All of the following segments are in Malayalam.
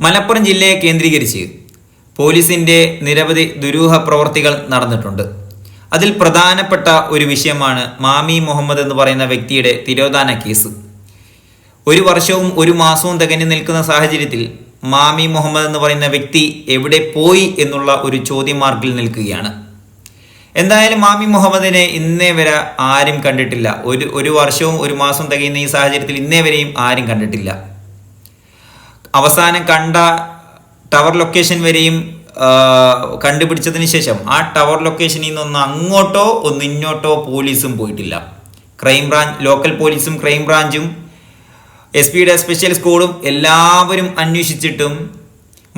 മലപ്പുറം ജില്ലയെ കേന്ദ്രീകരിച്ച് പോലീസിന്റെ നിരവധി ദുരൂഹ പ്രവർത്തികൾ നടന്നിട്ടുണ്ട്. അതിൽ പ്രധാനപ്പെട്ട ഒരു വിഷയമാണ് മാമി മുഹമ്മദ് എന്ന് പറയുന്ന വ്യക്തിയുടെ തിരോധാന കേസ്. ഒരു വർഷവും ഒരു മാസവും തികഞ്ഞു നിൽക്കുന്ന സാഹചര്യത്തിൽ മാമി മുഹമ്മദ് എന്ന് പറയുന്ന വ്യക്തി എവിടെ പോയി എന്നുള്ള ഒരു ചോദ്യം മാർക്കിൽ നിൽക്കുകയാണ്. എന്തായാലും മാമി മുഹമ്മദിനെ ഇന്നേ വരെ ആരും കണ്ടിട്ടില്ല. ഒരു ഒരു വർഷവും ഒരു മാസവും തികയുന്ന ഈ സാഹചര്യത്തിൽ ഇന്നേ വരെയും ആരും കണ്ടിട്ടില്ല. അവസാനം കണ്ട ടവർ ലൊക്കേഷൻ വരെയും കണ്ടുപിടിച്ചതിന് ശേഷം ആ ടവർ ലൊക്കേഷനിൽ നിന്നൊന്ന് അങ്ങോട്ടോ ഒന്ന് ഇങ്ങോട്ടോ പോലീസും പോയിട്ടില്ല. ക്രൈം ബ്രാഞ്ച് ലോക്കൽ പോലീസും ക്രൈം ബ്രാഞ്ചും എസ് പിയുടെ സ്പെഷ്യൽ സ്കൂളും എല്ലാവരും അന്വേഷിച്ചിട്ടും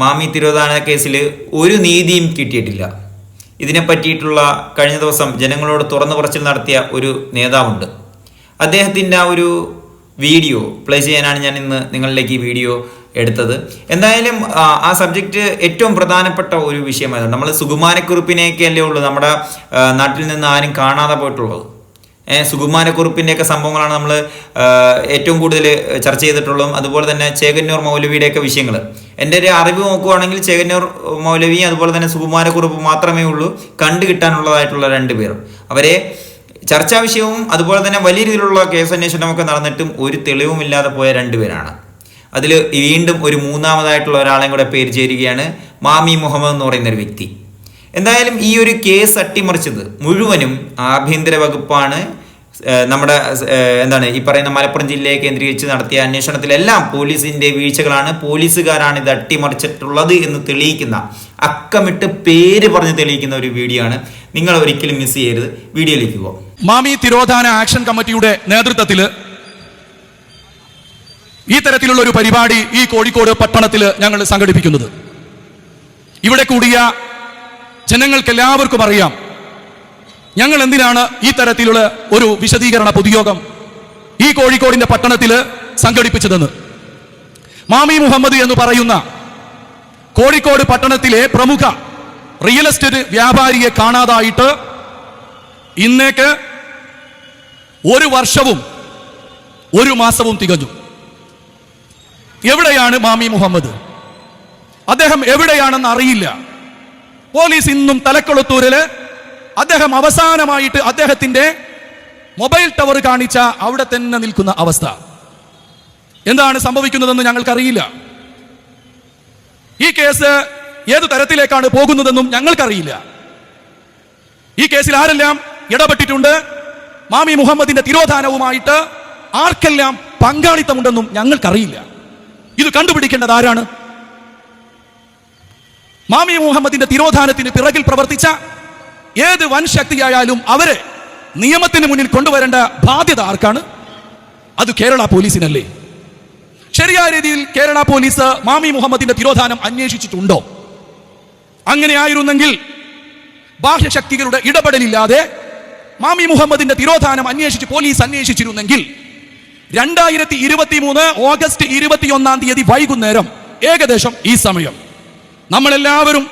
മാമി തിരോധാന കേസിൽ ഒരു നീതിയും കിട്ടിയിട്ടില്ല. ഇതിനെ പറ്റിയിട്ടുള്ള കഴിഞ്ഞ ദിവസം ജനങ്ങളോട് തുറന്നു പറച്ചിൽ നടത്തിയ ഒരു നേതാവുണ്ട്. അദ്ദേഹത്തിന്റെ ആ ഒരു വീഡിയോ പ്ലേ ചെയ്യാനാണ് ഞാൻ ഇന്ന് നിങ്ങളിലേക്ക് ഈ വീഡിയോ എടുത്തത്. എന്തായാലും ആ, സബ്ജക്റ്റ് ഏറ്റവും പ്രധാനപ്പെട്ട ഒരു വിഷയമായിരുന്നു നമ്മൾ സുകുമാരക്കുറിപ്പിനെയൊക്കെ അല്ലേ ഉള്ളൂ നമ്മുടെ നാട്ടിൽ നിന്ന് ആരും കാണാതെ പോയിട്ടുള്ളത്. സുകുമാരക്കുറിപ്പിന്റെയൊക്കെ സംഭവങ്ങളാണ് നമ്മൾ ഏറ്റവും കൂടുതൽ ചർച്ച ചെയ്തിട്ടുള്ളതും അതുപോലെ തന്നെ ചേകന്നൂർ മൗലവിയുടെയൊക്കെ വിഷയങ്ങൾ എന്റെ ഒരു അറിവ് നോക്കുവാണെങ്കിൽ ചേകന്നൂർ മൗലവിയും അതുപോലെ തന്നെ സുകുമാരക്കുറിപ്പ് മാത്രമേ ഉള്ളൂ. കണ്ടു കിട്ടാനുള്ളതായിട്ടുള്ള രണ്ട് പേരും അവരെ ചർച്ചാ വിഷയവും അതുപോലെ തന്നെ വലിയ രീതിയിലുള്ള കേസ് അന്വേഷണമൊക്കെ നടന്നിട്ടും ഒരു തെളിവുമില്ലാതെ പോയ രണ്ടുപേരാണ് അതിൽ വീണ്ടും ഒരു മൂന്നാമതായിട്ടുള്ള ഒരാളെയും കൂടെ പേര് ചേരുകയാണ് മാമി മുഹമ്മദ് എന്ന് പറയുന്ന ഒരു വ്യക്തി. എന്തായാലും ഈ ഒരു കേസ് അട്ടിമറിച്ചത് മുഴുവനും ആഭ്യന്തര വകുപ്പാണ്. നമ്മുടെ എന്താണ് ഈ പറയുന്ന മലപ്പുറം ജില്ലയെ കേന്ദ്രീകരിച്ച് നടത്തിയ അന്വേഷണത്തിലെല്ലാം പോലീസിന്റെ വീഴ്ചകളാണ്. പോലീസുകാരാണ് ഇത് അട്ടിമറിച്ചിട്ടുള്ളത് എന്ന് തെളിയിക്കുന്ന അക്കമിട്ട് പേര് പറഞ്ഞ് തെളിയിക്കുന്ന ഒരു വീഡിയോ ആണ്. നിങ്ങൾ ഒരിക്കലും മിസ് ചെയ്യരുത്. വീഡിയോയിലേക്ക് പോകാം മാമി തിരോധാന ആക്ഷൻ കമ്മിറ്റിയുടെ നേതൃത്വത്തിൽ ഈ തരത്തിലുള്ള ഒരു പരിപാടി ഈ കോഴിക്കോട് പട്ടണത്തിൽ ഞങ്ങൾ സംഘടിപ്പിക്കുന്നത്. ഇവിടെ കൂടിയ ജനങ്ങൾക്ക് എല്ലാവർക്കും അറിയാം ഞങ്ങൾ എന്തിനാണ് ഈ തരത്തിലുള്ള ഒരു വിശദീകരണ പൊതുയോഗം ഈ കോഴിക്കോടിന്റെ പട്ടണത്തിൽ സംഘടിപ്പിച്ചതെന്ന്. മാമി മുഹമ്മദ് എന്ന് പറയുന്ന കോഴിക്കോട് പട്ടണത്തിലെ പ്രമുഖ റിയൽ എസ്റ്റേറ്റ് വ്യാപാരിയെ കാണാതായിട്ട് ഇന്നേക്ക് ഒരു വർഷവും ഒരു മാസവും തികഞ്ഞു. എവിടെയാണ് മാമി മുഹമ്മദ്? അദ്ദേഹം എവിടെയാണെന്ന് അറിയില്ല. പോലീസ് ഇന്നും തലക്കൊളുത്തൂരിൽ അദ്ദേഹം അവസാനമായിട്ട് അദ്ദേഹത്തിന്റെ മൊബൈൽ ടവർ കാണിച്ച അവിടെ തന്നെ നിൽക്കുന്ന അവസ്ഥ. എന്താണ് സംഭവിക്കുന്നതെന്ന് ഞങ്ങൾക്കറിയില്ല. ഈ കേസ് ഏത് തരത്തിലേക്കാണ് പോകുന്നതെന്നും ഞങ്ങൾക്കറിയില്ല. ഈ കേസിൽ ആരെല്ലാം ഇടപെട്ടിട്ടുണ്ട്? മാമി മുഹമ്മദിന്റെ തിരോധാനവുമായിട്ട് ആർക്കെല്ലാം പങ്കാളിത്തമുണ്ടെന്നും ഞങ്ങൾക്കറിയില്ല. ഇത് കണ്ടുപിടിക്കേണ്ടത് ആരാണ്? മാമി മുഹമ്മദിന്റെ തിരോധാനത്തിന് പിറകിൽ പ്രവർത്തിച്ച ഏത് വൻ ശക്തിയായാലും അവരെ നിയമത്തിന് മുന്നിൽ കൊണ്ടുവരേണ്ട ബാധ്യത ആർക്കാണ്? അത് കേരള പോലീസിനല്ലേ. ശരിയായ രീതിയിൽ കേരള പോലീസ് മാമി മുഹമ്മദിന്റെ തിരോധാനം അന്വേഷിച്ചിട്ടുണ്ടോ? അങ്ങനെയായിരുന്നെങ്കിൽ ബാഹ്യശക്തികളുടെ ഇടപെടലില്ലാതെ മാമി മുഹമ്മദിന്റെ തിരോധാനം അന്വേഷിച്ച് പോലീസ് അന്വേഷിച്ചിരുന്നെങ്കിൽ രണ്ടായിരത്തി ഇരുപത്തി മൂന്ന് ഓഗസ്റ്റ് ഇരുപത്തിയൊന്നാം തീയതി വൈകുന്നേരം ഏകദേശം ഈ സമയം. നമ്മളെല്ലാവരും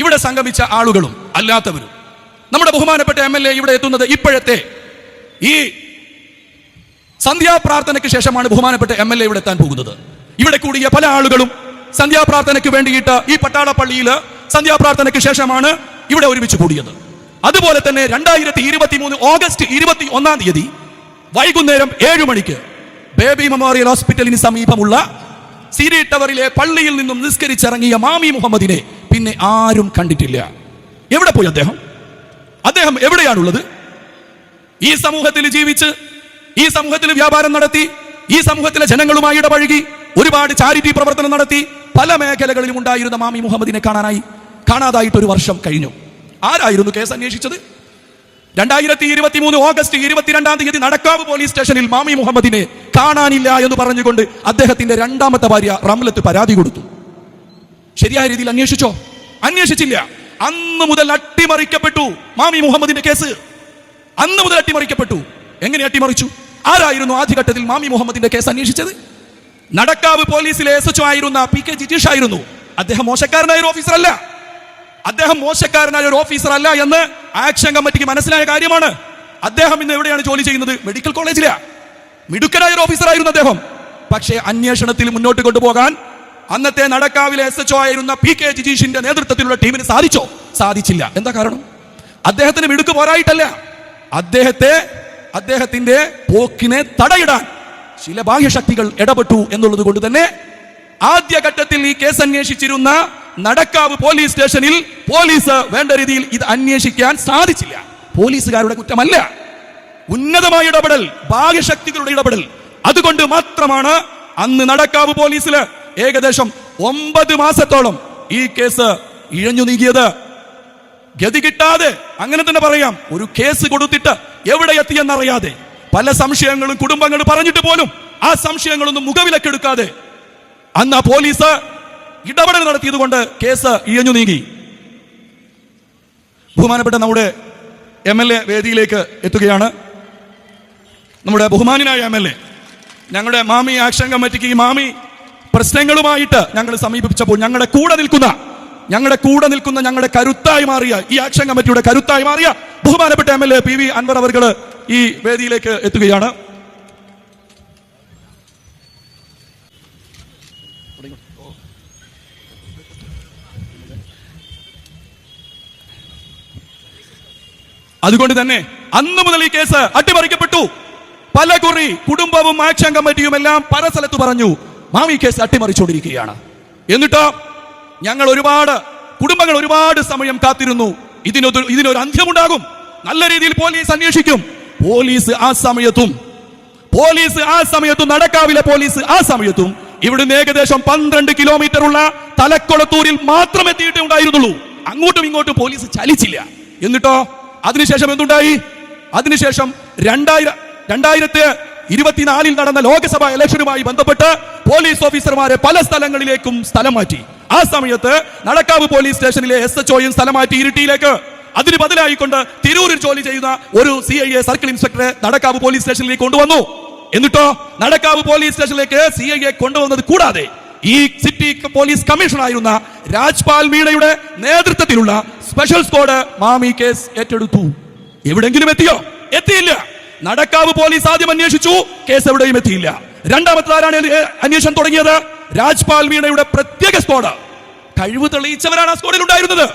ഇവിടെ സംഗമിച്ച ആളുകളും അല്ലാത്തവരും. നമ്മുടെ ബഹുമാനപ്പെട്ട എം എൽ എ ഇവിടെ എത്തുന്നത് ഇപ്പോഴത്തെ ഈ സന്ധ്യാപ്രാർത്ഥനയ്ക്ക് ശേഷമാണ് ബഹുമാനപ്പെട്ട എം എൽ എ ഇവിടെ എത്താൻ പോകുന്നത്. ഇവിടെ കൂടിയ പല ആളുകളും സന്ധ്യാപ്രാർത്ഥനയ്ക്ക് വേണ്ടിയിട്ട് ഈ പട്ടാളപ്പള്ളിയിൽ സന്ധ്യാപ്രാർത്ഥനയ്ക്ക് ശേഷമാണ് ഇവിടെ ഒരുമിച്ച് കൂടിയത്. അതുപോലെ തന്നെ രണ്ടായിരത്തി ഇരുപത്തി മൂന്ന് ഓഗസ്റ്റ് ഇരുപത്തി ഒന്നാം തീയതി വൈകുന്നേരം ഏഴു മണിക്ക് ബേബി മെമ്മോറിയൽ ഹോസ്പിറ്റലിന് സമീപമുള്ള സിരി ടവറിലെ പള്ളിയിൽ നിന്നും നിസ്കരിച്ചിറങ്ങിയ മാമി മുഹമ്മദിനെ പിന്നെ ആരും കണ്ടിട്ടില്ല. എവിടെ പോയി അദ്ദേഹം? അദ്ദേഹം എവിടെയാണുള്ളത്? ഈ സമൂഹത്തിൽ ജീവിച്ച് ഈ സമൂഹത്തിൽ വ്യാപാരം നടത്തി ഈ സമൂഹത്തിലെ ജനങ്ങളുമായി ഇടപഴകി ഒരുപാട് ചാരിറ്റി പ്രവർത്തനം നടത്തി പല മേഖലകളിലും ഉണ്ടായിരുന്ന മാമി മുഹമ്മദിനെ കാണാനായി കാണാതായിട്ട് ഒരു വർഷം കഴിഞ്ഞു. ആരായിരുന്നു കേസ് അന്വേഷിച്ചത്? രണ്ടായിരത്തി ഇരുപത്തി മൂന്ന് ഓഗസ്റ്റ് ഇരുപത്തിരണ്ടാം തീയതി നടക്കാവ് പോലീസ് സ്റ്റേഷനിൽ മാമി മുഹമ്മദിനെ കാണാനില്ല എന്ന് പറഞ്ഞുകൊണ്ട് അദ്ദേഹത്തിന്റെ രണ്ടാമത്തെ ഭാര്യ റംലത്ത് പരാതി കൊടുത്തു. ശരിയായ രീതിയിൽ അന്വേഷിച്ചോ? അന്വേഷിച്ചില്ല. അന്ന് മുതൽ അട്ടിമറിക്കപ്പെട്ടു മാമി മുഹമ്മദിന്റെ കേസ്. അന്ന് മുതൽ അട്ടിമറിക്കപ്പെട്ടു. എങ്ങനെ അട്ടിമറിച്ചു? ആരായിരുന്നു ആദ്യഘട്ടത്തിൽ മാമി മുഹമ്മദിന്റെ കേസ് അന്വേഷിച്ചത്? നടക്കാവ് പോലീസിലെ എസ് എച്ച് ആയിരുന്ന പി കെ ജിതീഷ് ആയിരുന്നു. അദ്ദേഹം മോശക്കാരനായ ഓഫീസർ അല്ല. അദ്ദേഹം മോശക്കാരനായ ഒരു ഓഫീസർ അല്ല എന്ന് ആക്ഷൻ കമ്മിറ്റിക്ക് മനസ്സിലായ കാര്യമാണ്. അദ്ദേഹം ഇന്ന് എവിടെയാണ് ജോലി ചെയ്യുന്നത്? മെഡിക്കൽ കോളേജിലാ മിടുക്കനായ ഒരു ഓഫീസർ ആയിരുന്നു അദ്ദേഹം. പക്ഷേ അന്വേഷണത്തിൽ മുന്നോട്ട് കൊണ്ടുപോകാൻ അന്നത്തെ നടക്കാവിലെ എസ് എച്ച് ആയിരുന്ന പി കെ ജിജീഷിന്റെ നേതൃത്വത്തിലുള്ള ടീമിന് സാധിച്ചോ? സാധിച്ചില്ല. എന്താ കാരണം? അദ്ദേഹത്തിന് മിടുക്ക് പോരായിട്ടല്ല. അദ്ദേഹത്തെ അദ്ദേഹത്തിന്റെ പോക്കിനെ തടയിടാൻ ചില ബാഹ്യശക്തികൾ ഇടപെട്ടു എന്നുള്ളത് കൊണ്ട് തന്നെ ആദ്യഘട്ടത്തിൽ ഈ കേസ് അന്വേഷിച്ചിരുന്ന നടക്കാവ് പോലീസ് സ്റ്റേഷനിൽ പോലീസ് വേണ്ട രീതിയിൽ ഇത് അന്വേഷിക്കാൻ സാധിച്ചില്ല. പോലീസുകാരുടെ കുറ്റമല്ല. ഉന്നതമായ ഇടപെടൽ ഭാഗ്യശക്തികളുടെ ഇടപെടൽ. അതുകൊണ്ട് മാത്രമാണ് അന്ന് നടക്കാവ് പോലീസിൽ ഏകദേശം ഒമ്പത് മാസത്തോളം ഈ കേസ് ഇഴഞ്ഞു നീങ്ങിയത്. ഗതി കിട്ടാതെ അങ്ങനെ തന്നെ പറയാം. ഒരു കേസ് കൊടുത്തിട്ട് എവിടെ എത്തിയെന്നറിയാതെ പല സംശയങ്ങളും കുടുംബങ്ങൾ പറഞ്ഞിട്ട് പോലും ആ സംശയങ്ങളൊന്നും മുഖവിലക്കെടുക്കാതെ അന്ന് ആ പോലീസ് ഇടപെടൽ നടത്തിയതുകൊണ്ട് കേസ് ഇഴഞ്ഞു നീങ്ങി. ബഹുമാനപ്പെട്ട നമ്മുടെ എം എൽ എ വേദിയിലേക്ക് എത്തുകയാണ്. നമ്മുടെ ബഹുമാനായ എം എൽ എ ഞങ്ങളുടെ മാമി ആക്ഷൻ കമ്മിറ്റിക്ക് ഈ മാമി പ്രശ്നങ്ങളുമായിട്ട് ഞങ്ങൾ സമീപിച്ചപ്പോൾ ഞങ്ങളുടെ കൂടെ നിൽക്കുന്ന ഞങ്ങളുടെ കൂടെ നിൽക്കുന്ന ഞങ്ങളുടെ കരുത്തായി മാറിയ ഈ ആക്ഷൻ കമ്മിറ്റിയുടെ കരുത്തായി മാറിയ ബഹുമാനപ്പെട്ട M L A P V Anvar അവർ ഈ വേദിയിലേക്ക് എത്തുകയാണ്. അതുകൊണ്ട് തന്നെ അന്ന് മുതൽ ഈ കേസ് അട്ടിമറിക്കപ്പെട്ടു. പല കുറി കുടുംബവും ആക്ഷൻ കമ്മിറ്റിയും എല്ലാം പല സ്ഥലത്ത് പറഞ്ഞു മാം ഈ കേസ് അട്ടിമറിച്ചുകൊണ്ടിരിക്കുകയാണ്. എന്നിട്ടോ ഞങ്ങൾ ഒരുപാട് കുടുംബങ്ങൾ ഒരുപാട് സമയം കാത്തിരുന്നു. ഇതിനൊരു ഇതിനൊരു അന്ത്യമുണ്ടാകും. നല്ല രീതിയിൽ പോലീസ് അന്വേഷിക്കും. പോലീസ് ആ സമയത്തും പോലീസ് ആ സമയത്തും നടക്കാവിലെ പോലീസ് ആ സമയത്തും ഇവിടുന്ന് ഏകദേശം പന്ത്രണ്ട് കിലോമീറ്റർ ഉള്ള തലക്കൊളത്തൂരിൽ മാത്രം എത്തിയിട്ടേ ഉണ്ടായിരുന്നുള്ളൂ. അങ്ങോട്ടും ഇങ്ങോട്ടും പോലീസ് ചലിച്ചില്ല. എന്നിട്ടോ അതിനുശേഷം എന്തുണ്ടായി? അതിനുശേഷം രണ്ടായിരം രണ്ടായിരത്തി ഇരുപത്തിനാലിൽ നടന്ന ലോക്സഭാ ഇലക്ഷനുമായി ബന്ധപ്പെട്ട് പോലീസ് ഓഫീസർമാരെ പല സ്ഥലങ്ങളിലേക്കും സ്ഥലം മാറ്റി. ആ സമയത്ത് നടക്കാവ് പോലീസ് സ്റ്റേഷനിലെ എസ് എച്ച് ഒയും സ്ഥലം മാറ്റി ഇരിട്ടിയിലേക്ക്. അതിന് ബദലായിക്കൊണ്ട് തിരൂരിൽ ജോലി ചെയ്യുന്ന ഒരു സി ഐ എ സർക്കിൾ ഇൻസ്പെക്ടറെ നടക്കാവ് പോലീസ് സ്റ്റേഷനിലേക്ക് കൊണ്ടുവന്നു. എന്നിട്ടോ നടക്കാവ് പോലീസ് സ്റ്റേഷനിലേക്ക് സി ഐ എ കൊണ്ടുവന്നത് കൂടാതെ ഈ സിറ്റി പോലീസ് കമ്മീഷണറായിരുന്ന രാജ്പാൽ മീണയുടെ നേതൃത്വത്തിലുള്ള സ്പെഷ്യൽ സ്ക്വാഡ് മാമി കേസ് ഏറ്റെടുത്തു. എവിടെങ്കിലും എത്തിയോ? എത്തിയില്ല. നടക്കാവ് പോലീസ് ആദ്യം അന്വേഷിച്ചു. കേസ് എവിടെയും എത്തിയില്ല. രണ്ടാമത്തെ ആരാണ് അന്വേഷണം തുടങ്ങിയത്? രാജ്പാൽ മീണയുടെ പ്രത്യേക സ്ക്വാഡ്. കഴിവ് തെളിയിച്ചവരാണ് ആ സ്ക്വാഡിൽ ഉണ്ടായിരുന്നത്.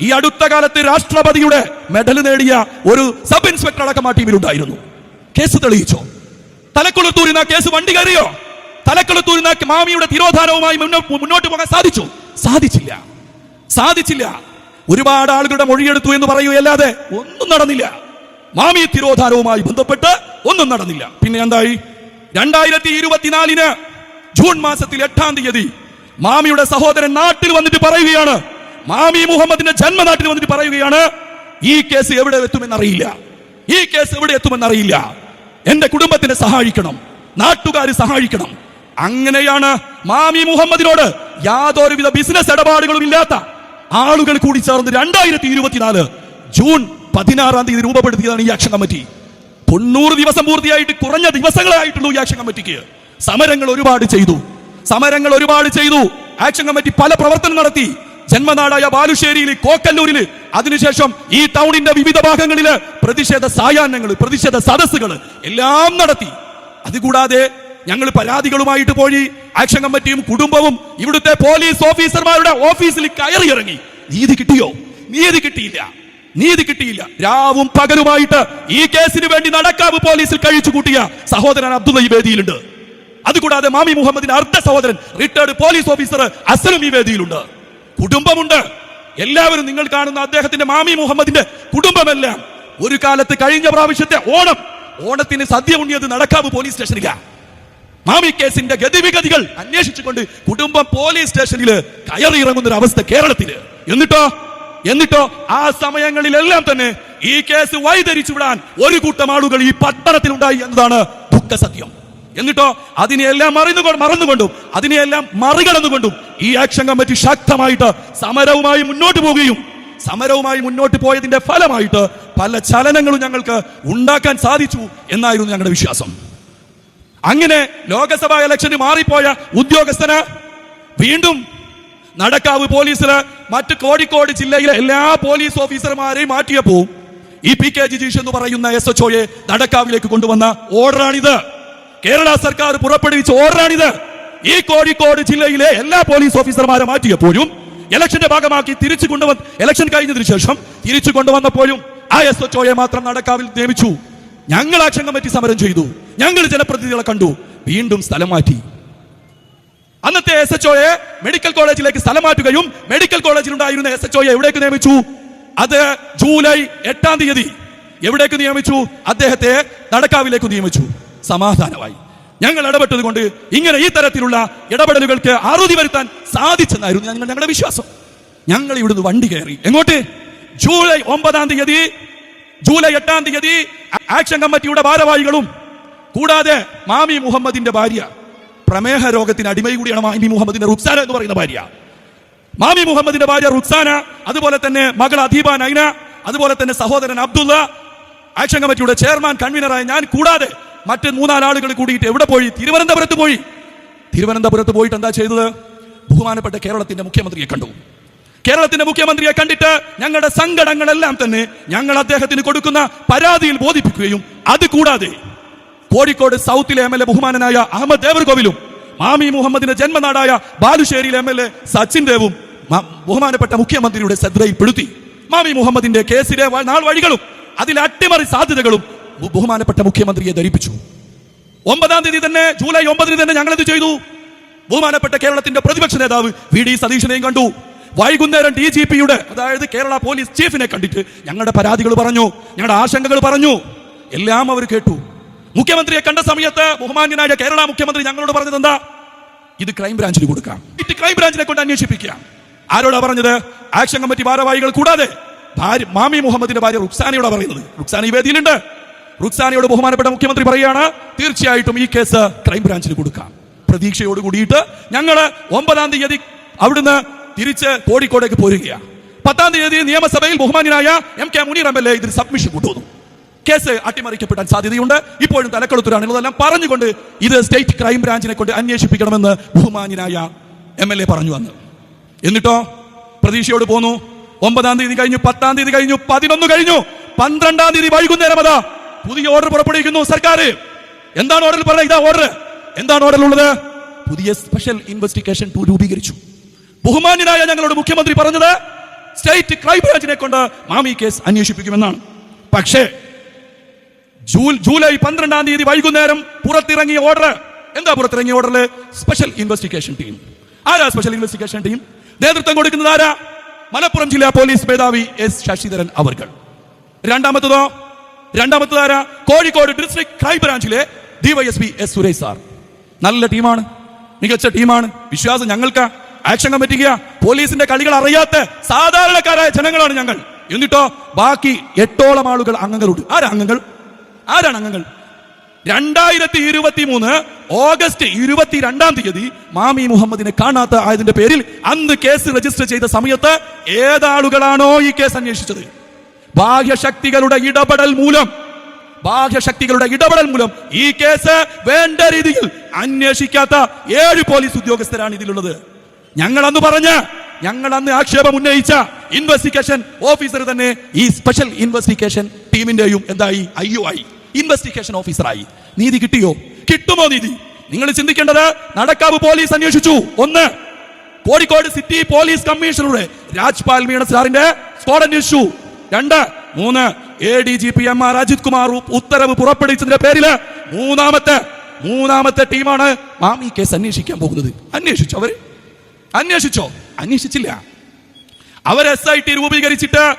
ഈ അടുത്ത കാലത്ത് രാഷ്ട്രപതിയുടെ മെഡൽ നേടിയ ഒരു സബ് ഇൻസ്പെക്ടർ അടക്കം ആ ടീമിലുണ്ടായിരുന്നു കേസ് തെളിയിച്ചോ? തലക്കുളത്തൂരിൽ നിന്ന് കേസ് വണ്ടി കയറിയോ? തലക്കുളത്തൂരിൽ നിന്ന് മാമിയുടെ തിരോധാനവുമായി മുന്നോട്ട് പോകാൻ സാധിച്ചു? സാധിച്ചില്ല. സാധിച്ചില്ല. ഒരുപാട് ആളുകളുടെ മൊഴിയെടുത്തു എന്ന് പറയുകയല്ലാതെ ഒന്നും നടന്നില്ല. മാമി തിരോധാനവുമായി ബന്ധപ്പെട്ട് ഒന്നും നടന്നില്ല. പിന്നെ എന്തായി? രണ്ടായിരത്തി ഇരുപത്തിനാലിന് ജൂൺ മാസത്തിൽ എട്ടാം തീയതി മാമിയുടെ സഹോദരൻ നാട്ടിൽ വന്നിട്ട് പറയുകയാണ്. മാമി മുഹമ്മദിന്റെ ജന്മനാട്ടിൽ വന്നിട്ട് പറയുകയാണ് ഈ കേസ് എവിടെ എത്തുമെന്ന് അറിയില്ല ഈ കേസ് എവിടെ എത്തുമെന്ന് അറിയില്ല എന്റെ കുടുംബത്തിനെ സഹായിക്കണം. നാട്ടുകാർ സഹായിക്കണം. അങ്ങനെയാണ് മാമി മുഹമ്മദിനോട് യാതൊരുവിധ ബിസിനസ് ഇടപാടുകളും ഇല്ലാത്ത ആളുകൾ കൂടി ചേർന്ന് രണ്ടായിരത്തി ഇരുപത്തിനാല് ജൂൺ പതിനാറാം തീയതി രൂപപ്പെടുത്തിയതാണ് ഈ ആക്ഷൻ കമ്മിറ്റി. തൊണ്ണൂറ് ദിവസം പൂർത്തിയായിട്ട് കുറഞ്ഞ ദിവസങ്ങളായിട്ടുള്ളൂ ഈ ആക്ഷൻ കമ്മിറ്റിക്ക്. സമരങ്ങൾ ഒരുപാട് ചെയ്തു. സമരങ്ങൾ ഒരുപാട് ചെയ്തു. ആക്ഷൻ കമ്മിറ്റി പല പ്രവർത്തനം നടത്തി. ജന്മനാടായ ബാലുശ്ശേരിയിൽ കോക്കല്ലൂരിൽ. അതിനുശേഷം ഈ ടൗണിന്റെ വിവിധ ഭാഗങ്ങളിൽ പ്രതിഷേധ സായാഹ്നങ്ങൾ പ്രതിഷേധ സദസ്സുകൾ എല്ലാം നടത്തി. അതുകൂടാതെ ഞങ്ങൾ പരാതികളുമായിട്ട് പോയി ആക്ഷൻ കമ്മിറ്റിയും കുടുംബവും ഇവിടുത്തെ പോലീസ് ഓഫീസർമാരുടെ ഓഫീസിൽ കയറി ഇറങ്ങി. നീതി കിട്ടിയോ? നീതി കിട്ടിയില്ല. നീതി കിട്ടിയില്ല. രാവും പകലുമായിട്ട് ഈ കേസിന് വേണ്ടി നടക്കാവ് പോലീസിൽ കഴിച്ചു കൂട്ടിയ സഹോദരൻ അബ്ദുള്ള ഈ വേദിയിലുണ്ട്. അതുകൂടാതെ മാമി മുഹമ്മദിന്റെ അർദ്ധ സഹോദരൻ റിട്ടയർഡ് പോലീസ് ഓഫീസർ അസലും ഈ വേദിയിലുണ്ട്. കുടുംബമുണ്ട്. എല്ലാവരും നിങ്ങൾ കാണുന്ന അദ്ദേഹത്തിന്റെ മാമി മുഹമ്മദിന്റെ കുടുംബമെല്ലാം. ഒരു കാലത്ത് കഴിഞ്ഞ പ്രാവശ്യത്തെ ഓണം. ഓണത്തിന് സദ്യ ഉണ്ണിയത് നടക്കാവ് പോലീസ് സ്റ്റേഷനില്ല മാമി കേസിന്റെ ഗതിവിഗതികൾ അന്വേഷിച്ചുകൊണ്ട് കുടുംബം പോലീസ് സ്റ്റേഷനിൽ കയറി ഇറങ്ങുന്ന ഒരു അവസ്ഥ കേരളത്തിൽ. എന്നിട്ടോ? എന്നിട്ടോ? ആ സമയങ്ങളിലെല്ലാം തന്നെ ഈ കേസ് വഴിധരിച്ചു വിടാൻ ഒരു കൂട്ടം ആളുകൾ ഈ പട്ടണത്തിൽ ഉണ്ടായി എന്നതാണ് ദുഃഖസത്യം എന്നിട്ടോ? അതിനെയെല്ലാം മറന്നു മറന്നുകൊണ്ടും അതിനെയെല്ലാം മറികടന്നുകൊണ്ടും ഈ ആക്ഷൻ കമ്മിറ്റി ശക്തമായിട്ട് സമരവുമായി മുന്നോട്ട് പോവുകയും സമരവുമായി മുന്നോട്ട് പോയതിന്റെ ഫലമായിട്ട് പല ചലനങ്ങളും ഞങ്ങൾക്ക് ഉണ്ടാക്കാൻ സാധിച്ചു എന്നായിരുന്നു ഞങ്ങളുടെ വിശ്വാസം. അങ്ങനെ ലോകസഭാ ഇലക്ഷന് മാറിപ്പോയ ഉദ്യോഗസ്ഥന് വീണ്ടും നടക്കാവ് പോലീസിൽ മറ്റ് കോഴിക്കോട് ജില്ലയിലെ എല്ലാ പോലീസ് ഓഫീസർമാരെയും മാറ്റിയപ്പോ ഈ പി കെ ജിജീഷ് എന്ന് പറയുന്ന എസ് എച്ച് ഒയെ നടക്കാവിലേക്ക് കൊണ്ടുവന്ന ഓർഡറാണിത്. കേരള സർക്കാർ പുറപ്പെടുവിച്ച ഓർഡറാണിത്. ഈ കോഴിക്കോട് ജില്ലയിലെ എല്ലാ പോലീസ് ഓഫീസർമാരെ മാറ്റിയപ്പോഴും ഇലക്ഷന്റെ ഭാഗമാക്കി തിരിച്ചു കൊണ്ടുവന്ന് ഇലക്ഷൻ കഴിഞ്ഞതിന് ശേഷം തിരിച്ചു കൊണ്ടുവന്നപ്പോഴും ആ എസ് എച്ച് ഒയെ മാത്രം നടക്കാവിൽ നിയമിച്ചു. ഞങ്ങൾ ആക്ഷൻ കമ്മിറ്റി സമരം ചെയ്തു. ഞങ്ങൾ ജനപ്രതിനിധികളെ കണ്ടു. വീണ്ടും സ്ഥലം മാറ്റി. അന്നത്തെ എസ് എച്ച് ഒയെ മെഡിക്കൽ കോളേജിലേക്ക് സ്ഥലം മാറ്റുകയും മെഡിക്കൽ കോളേജിൽ ഉണ്ടായിരുന്ന എസ് എച്ച് ഒയെ എവിടേക്ക് നിയമിച്ചു? അത് ജൂലൈ എട്ടാം തീയതി എവിടേക്ക് നിയമിച്ചു? അദ്ദേഹത്തെ നടക്കാവിലേക്ക് നിയമിച്ചു. സമാധാനമായി. ഞങ്ങൾ ഇടപെട്ടത് കൊണ്ട് ഇങ്ങനെ ഈ തരത്തിലുള്ള ഇടപെടലുകൾക്ക് അറുതി വരുത്താൻ സാധിച്ചെന്നായിരുന്നു ഞങ്ങൾ ഞങ്ങളുടെ വിശ്വാസം. ഞങ്ങൾ ഇവിടുന്ന് വണ്ടി കയറി. എങ്ങോട്ട്? ജൂലൈ ഒമ്പതാം തീയതി ജൂലൈ എട്ടാം തീയതി ആക്ഷൻ കമ്മിറ്റിയുടെ ഭാരവാഹികളും കൂടാതെ മാമി മുഹമ്മദിന്റെ ഭാര്യ പ്രമേഹ രോഗത്തിന് അടിമയും കൂടിയാണ് മാമി മുഹമ്മദിന്റെ റുക്സാന എന്ന് പറയുന്ന ഭാര്യ. മാമി മുഹമ്മദിന്റെ ഭാര്യ റുക്സാന അതുപോലെ തന്നെ മകൾ അദീബ നൈന അതുപോലെ തന്നെ സഹോദരൻ അബ്ദുള്ള ആക്ഷൻ കമ്മിറ്റിയുടെ ചെയർമാൻ കൺവീനറായ ഞാൻ കൂടാതെ മറ്റ് മൂന്നാലാളുകൾ കൂടിയിട്ട് എവിടെ പോയി? തിരുവനന്തപുരത്ത് പോയി. തിരുവനന്തപുരത്ത് പോയിട്ട് എന്താ ചെയ്തത്? ബഹുമാനപ്പെട്ട കേരളത്തിന്റെ മുഖ്യമന്ത്രിയെ കണ്ടു. കേരളത്തിന്റെ മുഖ്യമന്ത്രിയെ കണ്ടിട്ട് ഞങ്ങളുടെ സങ്കടങ്ങളെല്ലാം തന്നെ ഞങ്ങൾ അദ്ദേഹത്തിന് കൊടുക്കുന്ന പരാതിയിൽ ബോധിപ്പിക്കുകയും അത് കൂടാതെ കോഴിക്കോട് സൗത്തിലെ എം എൽ എ ബഹുമാനനായ അഹമ്മദ് ദേവർകോവിലും മാമി മുഹമ്മദിന്റെ ജന്മനാടായ ബാലുശ്ശേരിയിലെ എം എൽ എ സച്ചിൻ ദേവും ബഹുമാനപ്പെട്ട മുഖ്യമന്ത്രിയുടെ ശ്രദ്ധയിൽപ്പെടുത്തി. മാമി മുഹമ്മദിന്റെ കേസിലെ നാൾ വഴികളും അതിലെ അട്ടിമറി സാധ്യതകളും ബഹുമാനപ്പെട്ട മുഖ്യമന്ത്രിയെ ധരിപ്പിച്ചു. ഒമ്പതാം തീയതി തന്നെ ജൂലൈ ഒമ്പതിന് തന്നെ ഞങ്ങൾ എന്ത് ചെയ്തു? ബഹുമാനപ്പെട്ട കേരളത്തിന്റെ പ്രതിപക്ഷ നേതാവ് വി ഡി സതീശനെയും കണ്ടു. വൈകുന്നേരം ഡി ജി പിയുടെ അതായത് കേരള പോലീസ് ചീഫിനെ കണ്ടിട്ട് ഞങ്ങളുടെ പരാതികൾ പറഞ്ഞു ഞങ്ങളുടെ ആശങ്കകൾ പറഞ്ഞു. എല്ലാം അവർ കേട്ടു. മുഖ്യമന്ത്രിയെ കണ്ട സമയത്ത് ബഹുമാന്യനായ കേരള മുഖ്യമന്ത്രി ഞങ്ങളോട് പറഞ്ഞത് എന്താ? ഇത് ക്രൈംബ്രാഞ്ചിന് കൊടുക്കാം. ഇത് ക്രൈംബ്രാഞ്ചിനെ കൊണ്ട് അന്വേഷിപ്പിക്കാം ആരോടാ പറഞ്ഞത്? ആക്ഷൻ കമ്മിറ്റി ഭാരവാഹികൾ കൂടാതെ ഭാര്യ മാമി മുഹമ്മദിന്റെ ഭാര്യ റുക്സാനയോടാ പറയുന്നത്. റുക്സാന ഈ വേദിയിലുണ്ട്. റുക്സാനയോട് ബഹുമാനപ്പെട്ട മുഖ്യമന്ത്രി പറയുകയാണ് തീർച്ചയായിട്ടും ഈ കേസ് ക്രൈംബ്രാഞ്ചിന് കൊടുക്കാം. പ്രതീക്ഷയോട് കൂടിയിട്ട് ഞങ്ങൾ ഒമ്പതാം തീയതി അവിടുന്ന് തിരിച്ച് കോഴിക്കോടേക്ക് പോരുകയാണ്. പത്താം തീയതി നിയമസഭയിൽ ബഹുമാന്യനായ M K Muneer M L A ഇതിന് സബ്മിഷൻ കൊണ്ടുവന്നു. കേസ് അട്ടിമറിക്കപ്പെടാൻ സാധ്യതയുണ്ട്. ഇപ്പോഴും തലക്കെടുത്തരാണ്. ഇതെല്ലാം പറഞ്ഞുകൊണ്ട് ഇത് സ്റ്റേറ്റ് ക്രൈം ബ്രാഞ്ചിനെ കൊണ്ട് അന്വേഷിപ്പിക്കണമെന്ന് ബഹുമാന്യനായ എം എൽ എ പറഞ്ഞു വന്നു. എന്നിട്ടോ? പ്രതീക്ഷയോട് പോന്നു. ഒമ്പതാം തീയതി കഴിഞ്ഞു പത്താം തീയതി കഴിഞ്ഞു പതിനൊന്ന് കഴിഞ്ഞു. പന്ത്രണ്ടാം തീയതി വൈകുന്നേരം അതാ. പുതിയ ഓർഡർ പുറപ്പെടുവിക്കുന്നു സർക്കാർ. എന്താണ് ഓർഡർ പറഞ്ഞത്? ഇതാ ഓർഡർ. എന്താണ് ഓർഡർ ഉള്ളത്? പുതിയ സ്പെഷ്യൽ ഇൻവെസ്റ്റിഗേഷൻ ടു രൂപീകരിച്ചു. ബഹുമാന്യനായ ഞങ്ങളുടെ മുഖ്യമന്ത്രി പറഞ്ഞത് സ്റ്റേറ്റ് ക്രൈംബ്രാഞ്ചിനെ കൊണ്ട് മാമി കേസ് അന്വേഷിപ്പിക്കുമെന്നാണ്. പക്ഷേ ജൂലൈ പന്ത്രണ്ടാം തീയതി വൈകുന്നേരം പുറത്തിറങ്ങിയ ഓർഡർ എന്താ പുറത്തിറങ്ങിയ ഓർഡറിൽ സ്പെഷ്യൽ ഇൻവെസ്റ്റിഗേഷൻ ടീം ആരാ സ്പെഷ്യൽ ഇൻവെസ്റ്റിഗേഷൻ ടീം നേതൃത്വം കൊടുക്കുന്നത് ആരാ? മലപ്പുറം ജില്ലാ പോലീസ് മേധാവി എസ് ശശിധരൻ അവർകൾ രണ്ടാമത്തതോ? രണ്ടാമത്തത് ആരാ? കോഴിക്കോട് ഡിസ്ട്രിക്ട് ക്രൈം ബ്രാഞ്ചിലെ ഡിവൈഎസ്പി എസ് സുരേഷ് സാർ. നല്ല ടീമാണ്. മികച്ച ടീമാണ്. വിശ്വാസം ഞങ്ങൾക്ക്. ആക്ഷൻ കമ്മിറ്റിക്ക് പോലീസിന്റെ കളികൾ അറിയാത്ത സാധാരണക്കാരായ ജനങ്ങളാണ് ഞങ്ങൾ. എന്നിട്ടോ ബാക്കി എട്ടോളം ആളുകൾ അംഗങ്ങളുണ്ട്. ആരാ അംഗങ്ങൾ? ആരാണ് അംഗങ്ങൾ? രണ്ടായിരത്തി ഇരുപത്തി മൂന്ന് ഓഗസ്റ്റ് ഇരുപത്തിരണ്ടാം തീയതി മാമി മുഹമ്മദിനെ കാണാത്ത ആയതിന്റെ പേരിൽ അന്ന് കേസ് രജിസ്റ്റർ ചെയ്ത സമയത്ത് ഏതാളുകളാണോ ഈ കേസ് അന്വേഷിച്ചത്? ബാഹ്യശക്തികളുടെ ഇടപെടൽ മൂലം ബാഹ്യശക്തികളുടെ ഇടപെടൽ മൂലം ഈ കേസ് വേണ്ട രീതിയിൽ അന്വേഷിക്കാത്ത ഏഴ് പോലീസ് ഉദ്യോഗസ്ഥരാണ് ഇതിലുള്ളത്. ഞങ്ങൾ അന്ന് പറഞ്ഞ ഞങ്ങൾ അന്ന് ആക്ഷേപം ഉന്നയിച്ച ഇൻവെസ്റ്റിഗേഷൻ ഓഫീസർ തന്നെ ഈ സ്പെഷ്യൽ ഇൻവെസ്റ്റിഗേഷൻ ടീമിന്റെയും എന്തായി? അയ്യോ ആയി. ഇൻവെസ്റ്റിഗേഷൻ ഓഫീസറായി നീതി കിട്ടിയോ? കിട്ടുമോ നീതി? നിങ്ങൾ ചിന്തിക്കേണ്ടത് നടക്കാവ് പോലീസ് അന്വേഷിച്ചു. ഒന്ന് കോഴിക്കോട് സിറ്റി പോലീസ് കമ്മീഷണറുടെ രാജ്പാൽ മീണ സാറിന്റെ സ്ക്വാഡ് അന്വേഷിച്ചു. രണ്ട് മൂന്ന് A D G P M R Ajith Kumar ഉത്തരവ് പുറപ്പെടുവിച്ചതിന്റെ പേരിൽ മൂന്നാമത്തെ മൂന്നാമത്തെ ടീമാണ് മാമി കേസ് അന്വേഷിക്കാൻ പോകുന്നത്. അന്വേഷിച്ചോ അവർ? അന്വേഷിച്ചോ? അന്വേഷിച്ചില്ല. അവർ എസ് ഐ ടി രൂപീകരിച്ചിട്ട്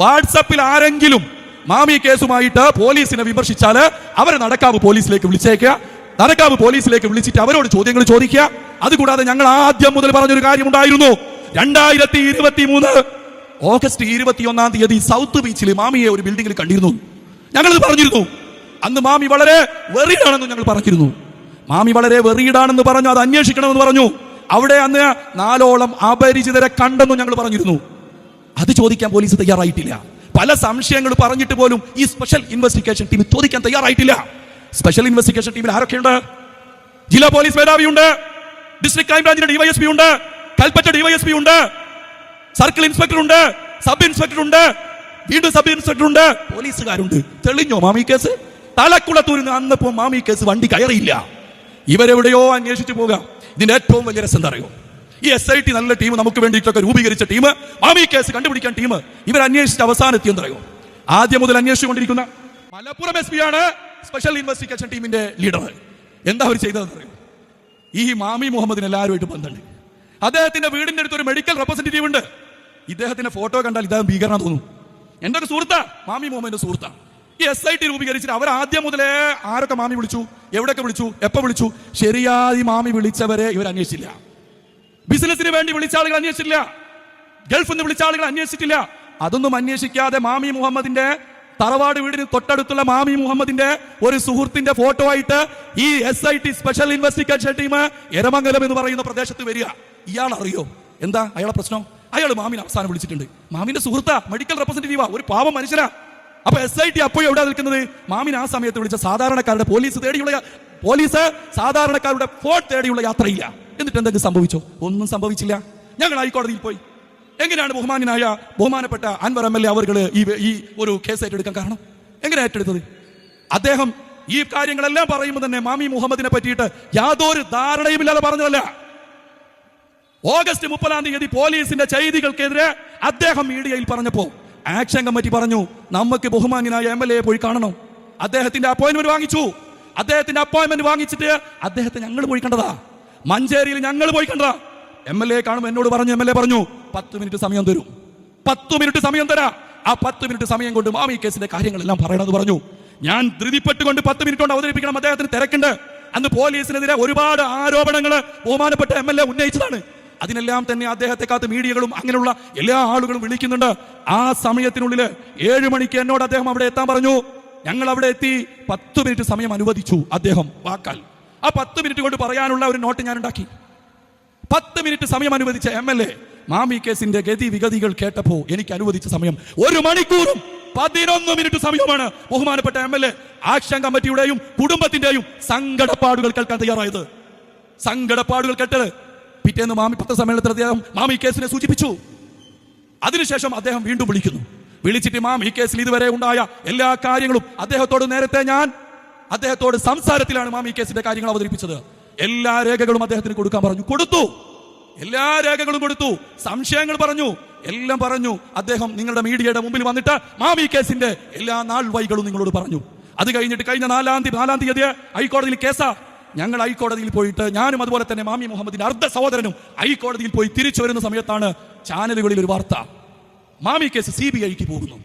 വാട്സപ്പിൽ ആരെങ്കിലും മാമി കേസുമായിട്ട് പോലീസിനെ വിമർശിച്ചാൽ അവരെ നടക്കാവ് പോലീസിലേക്ക് വിളിച്ചേക്കുക. നടക്കാവ് പോലീസിലേക്ക് വിളിച്ചിട്ട് അവരോട് ചോദ്യങ്ങൾ ചോദിക്കുക. അതുകൂടാതെ ഞങ്ങൾ ആദ്യം മുതൽ പറഞ്ഞൊരു കാര്യമുണ്ടായിരുന്നു. രണ്ടായിരത്തി ഇരുപത്തി മൂന്ന് ഓഗസ്റ്റ് ഇരുപത്തിയൊന്നാം തീയതി സൗത്ത് ബീച്ചിൽ മാമിയെ ഒരു ബിൽഡിംഗിൽ കണ്ടിരുന്നു. ഞങ്ങളത് പറഞ്ഞിരുന്നു. അന്ന് മാമി വളരെ വെറിയാണെന്ന് ഞങ്ങൾ പറഞ്ഞിരുന്നു. മാമി വളരെ വെറിയിടാണെന്ന് പറഞ്ഞു അത് അന്വേഷിക്കണമെന്ന് പറഞ്ഞു. അവിടെ അന്ന് നാലോളം അപരിചിതരെ കണ്ടെന്നും ഞങ്ങൾ പറഞ്ഞിരുന്നു. അത് ചോദിക്കാൻ പോലീസ് തയ്യാറായിട്ടില്ല. പല സംശയങ്ങൾ പറഞ്ഞിട്ട് പോലും ഈ സ്പെഷ്യൽ ഇൻവെസ്റ്റിഗേഷൻ ടീം ചോദിക്കാൻ തയ്യാറായിട്ടില്ല. സ്പെഷ്യൽ ഇൻവെസ്റ്റിഗേഷൻ ടീമിൽ ആരൊക്കെയുണ്ട്? ജില്ലാ പോലീസ് മേധാവി ഉണ്ട് ഡിസ്ട്രിക്ട് ക്രൈം ബ്രാഞ്ചിന്റെ ഡിവൈഎസ്പി ഉണ്ട്. കൽപ്പറ്റ ഡിവൈഎസ്പി ഉണ്ട്. സർക്കിൾ ഇൻസ്പെക്ടർ ഉണ്ട്. സബ് ഇൻസ്പെക്ടർ ഉണ്ട്. വീണ്ടും സബ് ഇൻസ്പെക്ടർ ഉണ്ട്. പോലീസുകാരുണ്ട്. തെളിഞ്ഞോ മാമി കേസ്? തലക്കുളത്തൂരിൽ നിന്ന് അന്നപ്പോ മാമി കേസ് വണ്ടി കയറിയില്ല. ഇവരെവിടെയോ അന്വേഷിച്ചു പോകാം. ഇതിന്റെ ഏറ്റവും വലിയ രസം എന്താ അറിയോ? ഈ എസ് ഐ ടി നല്ല ടീം നമുക്ക് വേണ്ടിയിട്ടൊക്കെ രൂപീകരിച്ച ടീം. മാമി കേസ് കണ്ടുപിടിക്കാൻ ടീം. ഇവർ അന്വേഷിച്ച് അവസാനം എത്തിയെന്നറിയോ ആദ്യം മുതൽ അന്വേഷിച്ചുകൊണ്ടിരിക്കുന്ന മലപ്പുറം എസ് പി ആണ് സ്പെഷ്യൽ ഇൻവെസ്റ്റിഗേഷൻ ടീമിന്റെ ലീഡർ എന്താ അവർ ചെയ്തതെന്ന് അറിയോ? ഈ മാമി മുഹമ്മദിന് എല്ലാവരുമായിട്ട് ബന്ധമുണ്ട്. അദ്ദേഹത്തിന്റെ വീടിന്റെ അടുത്ത് ഒരു മെഡിക്കൽ റെപ്രസെന്റേറ്റീവ് ഉണ്ട്. ഇദ്ദേഹത്തിന്റെ ഫോട്ടോ കണ്ടാൽ ഇദ്ദേഹം ഭീകരണം തോന്നും എന്റെ ഒരു സുഹൃത്താ? മാമി മുഹമ്മദിന്റെ സുഹൃത്താ. ഈ എസ് ഐ ടി രൂപീകരിച്ചിട്ട് അവർ ആദ്യം മുതലേ ആരൊക്കെ മാമി വിളിച്ചു? എവിടെയൊക്കെ വിളിച്ചു? എപ്പോ വിളിച്ചു? ശരിയായി മാമി വിളിച്ചവരെ ഇവർ അന്വേഷിച്ചില്ല. ബിസിനസിന് വേണ്ടി വിളിച്ച ആളുകൾ അന്വേഷിച്ചില്ല ഗൾഫിൽ നിന്ന് വിളിച്ച ആളുകൾ അന്വേഷിച്ചിട്ടില്ല. അതൊന്നും അന്വേഷിക്കാതെ മാമി മുഹമ്മദിന്റെ തറവാട് വീടിന് തൊട്ടടുത്തുള്ള മാമി മുഹമ്മദിന്റെ ഒരു സുഹൃത്തിന്റെ ഫോട്ടോ ആയിട്ട് ഈ S I T special investigation team Eramangalam എന്ന് പറയുന്ന പ്രദേശത്ത് വരിക. ഇയാൾ അറിയോ? എന്താ? അയാളെ പ്രശ്നം? അയാൾ മാമിനെ അവസാനം വിളിച്ചിട്ടുണ്ട്. മാമിന്റെ സുഹൃത്താ മെഡിക്കൽ റെപ്രസെന്റേറ്റീവാ ഒരു പാവം മനുഷ്യനാ. അപ്പൊ എസ് ഐ ടി അപ്പോഴും എവിടെ നിൽക്കുന്നത്? മാമിന് ആ സമയത്ത് വിളിച്ച സാധാരണക്കാരുടെ പോലീസ് തേടിയുള്ള പോലീസ് സാധാരണക്കാരുടെ ഫോൺ തേടിയുള്ള യാത്രയില്ല. എന്നിട്ട് എന്തെങ്കിലും സംഭവിച്ചോ? ഒന്നും സംഭവിച്ചില്ല. ഞങ്ങൾ ഹൈക്കോടതിയിൽ പോയി. എങ്ങനെയാണ് ബഹുമാനായ ബഹുമാനപ്പെട്ട അൻവർ എം എൽ എ അവർ ഈ ഈ ഒരു കേസ് ഏറ്റെടുക്കാൻ കാരണം? എങ്ങനെ ഏറ്റെടുത്തത്? അദ്ദേഹം ഈ കാര്യങ്ങളെല്ലാം പറയുമ്പോൾ തന്നെ മാമി മുഹമ്മദിനെ പറ്റിയിട്ട് യാതൊരു ധാരണയുമില്ലാതെ പറഞ്ഞതല്ല. ഓഗസ്റ്റ് മുപ്പതാം തീയതി പോലീസിന്റെ ചെയ്തികൾക്കെതിരെ അദ്ദേഹം മീഡിയയിൽ പറഞ്ഞപ്പോ ആക്ഷൻ കമ്മിറ്റി പറഞ്ഞു നമുക്ക് ബഹുമാനായ എം എൽ എ പോയി കാണണം. അദ്ദേഹത്തിന്റെ അപ്പോയിന്റ്മെന്റ് വാങ്ങിച്ചു. അദ്ദേഹത്തിന്റെ അപ്പോയിന്റ്മെന്റ് വാങ്ങിച്ചിട്ട് അദ്ദേഹത്തെ ഞങ്ങൾ പോയി കണ്ടതാ. മഞ്ചേരിയിൽ ഞങ്ങൾ പോയി കണ്ടതാ. എം എൽ എ കാണുമ്പോൾ എന്നോട് പറഞ്ഞു എം എൽ എ പറഞ്ഞു പത്ത് മിനിറ്റ് സമയം തരും. പത്ത് മിനിറ്റ് സമയം തരാ. ആ പത്ത് മിനിറ്റ് സമയം കൊണ്ട് മാമി കേസിന്റെ കാര്യങ്ങളെല്ലാം പറയണമെന്ന് പറഞ്ഞു. ഞാൻ ധൃതിപ്പെട്ടുകൊണ്ട് പത്ത് മിനിറ്റ് കൊണ്ട് അവതരിപ്പിക്കണം. അദ്ദേഹത്തിന് തിരക്കുണ്ട്. അന്ന് പോലീസിനെതിരെ ഒരുപാട് ആരോപണങ്ങൾ ബഹുമാനപ്പെട്ട എം എൽ എ ഉന്നയിച്ചതാണ്. അതിനെല്ലാം തന്നെ അദ്ദേഹത്തെ കാത്ത് മീഡിയകളും അങ്ങനെയുള്ള എല്ലാ ആളുകളും വിളിക്കുന്നുണ്ട്. ആ സമയത്തിനുള്ളിൽ ഏഴ് മണിക്ക് എന്നോട് അദ്ദേഹം അവിടെ എത്താൻ പറഞ്ഞു. ഞങ്ങൾ അവിടെ എത്തി പത്ത് മിനിറ്റ് സമയം അനുവദിച്ചു അദ്ദേഹം. വാക്കാൽ. ആ പത്ത് മിനിറ്റ് കൊണ്ട് പറയാനുള്ള ഒരു നോട്ട് ഞാൻ ഉണ്ടാക്കി പത്ത് മിനിറ്റ് സമയം അനുവദിച്ച എം എൽ എ മാമി കേസിന്റെ ഗതി വിഗതികൾ കേട്ടപ്പോ എനിക്ക് അനുവദിച്ച സമയം ഒരു മണിക്കൂറും പതിനൊന്ന് മിനിറ്റ് സമയമാണ് ബഹുമാനപ്പെട്ട എം എൽ എ ആക്ഷൻ കമ്മിറ്റിയുടെയും കുടുംബത്തിന്റെയും സങ്കടപ്പാടുകൾ കേൾക്കാൻ തയ്യാറായത്. സങ്കടപ്പാടുകൾ കേട്ടത് പിറ്റേന്ന് മാമി പത്രസമ്മേളനത്തിൽ അദ്ദേഹം മാമി കേസിനെ സൂചിപ്പിച്ചു. അതിനുശേഷം അദ്ദേഹം വീണ്ടും വിളിക്കുന്നു. വിളിച്ചിട്ട് മാം ഈ കേസിൽ ഇതുവരെ ഉണ്ടായ എല്ലാ കാര്യങ്ങളും അദ്ദേഹത്തോട് നേരത്തെ ഞാൻ അദ്ദേഹത്തോട് സംസാരത്തിലാണ് മാം ഈ കേസിന്റെ കാര്യങ്ങൾ അവതരിപ്പിച്ചത്. എല്ലാ രേഖകളും അദ്ദേഹത്തിന് കൊടുക്കാൻ പറഞ്ഞു. കൊടുത്തു. എല്ലാ രേഖകളും കൊടുത്തു. സംശയങ്ങൾ പറഞ്ഞു. എല്ലാം പറഞ്ഞു. അദ്ദേഹം നിങ്ങളുടെ മീഡിയയുടെ മുമ്പിൽ വന്നിട്ട് മാം ഈ കേസിന്റെ എല്ലാ നാൾ വൈകളും നിങ്ങളോട് പറഞ്ഞു. അത് കഴിഞ്ഞിട്ട് കഴിഞ്ഞ നാലാം തീയതി നാലാം തീയതി ഹൈക്കോടതിയിൽ കേസാ. ഞങ്ങൾ ഹൈക്കോടതിയിൽ പോയിട്ട് ഞാനും അതുപോലെ തന്നെ മാമി മുഹമ്മദിന്റെ അർദ്ധ സഹോദരനും ഹൈക്കോടതിയിൽ പോയി തിരിച്ചു വരുന്ന സമയത്താണ് ചാനലുകളിൽ ഒരു വാർത്ത. മാമി കേസ് സി ബി ഐക്ക് പോകുന്നു.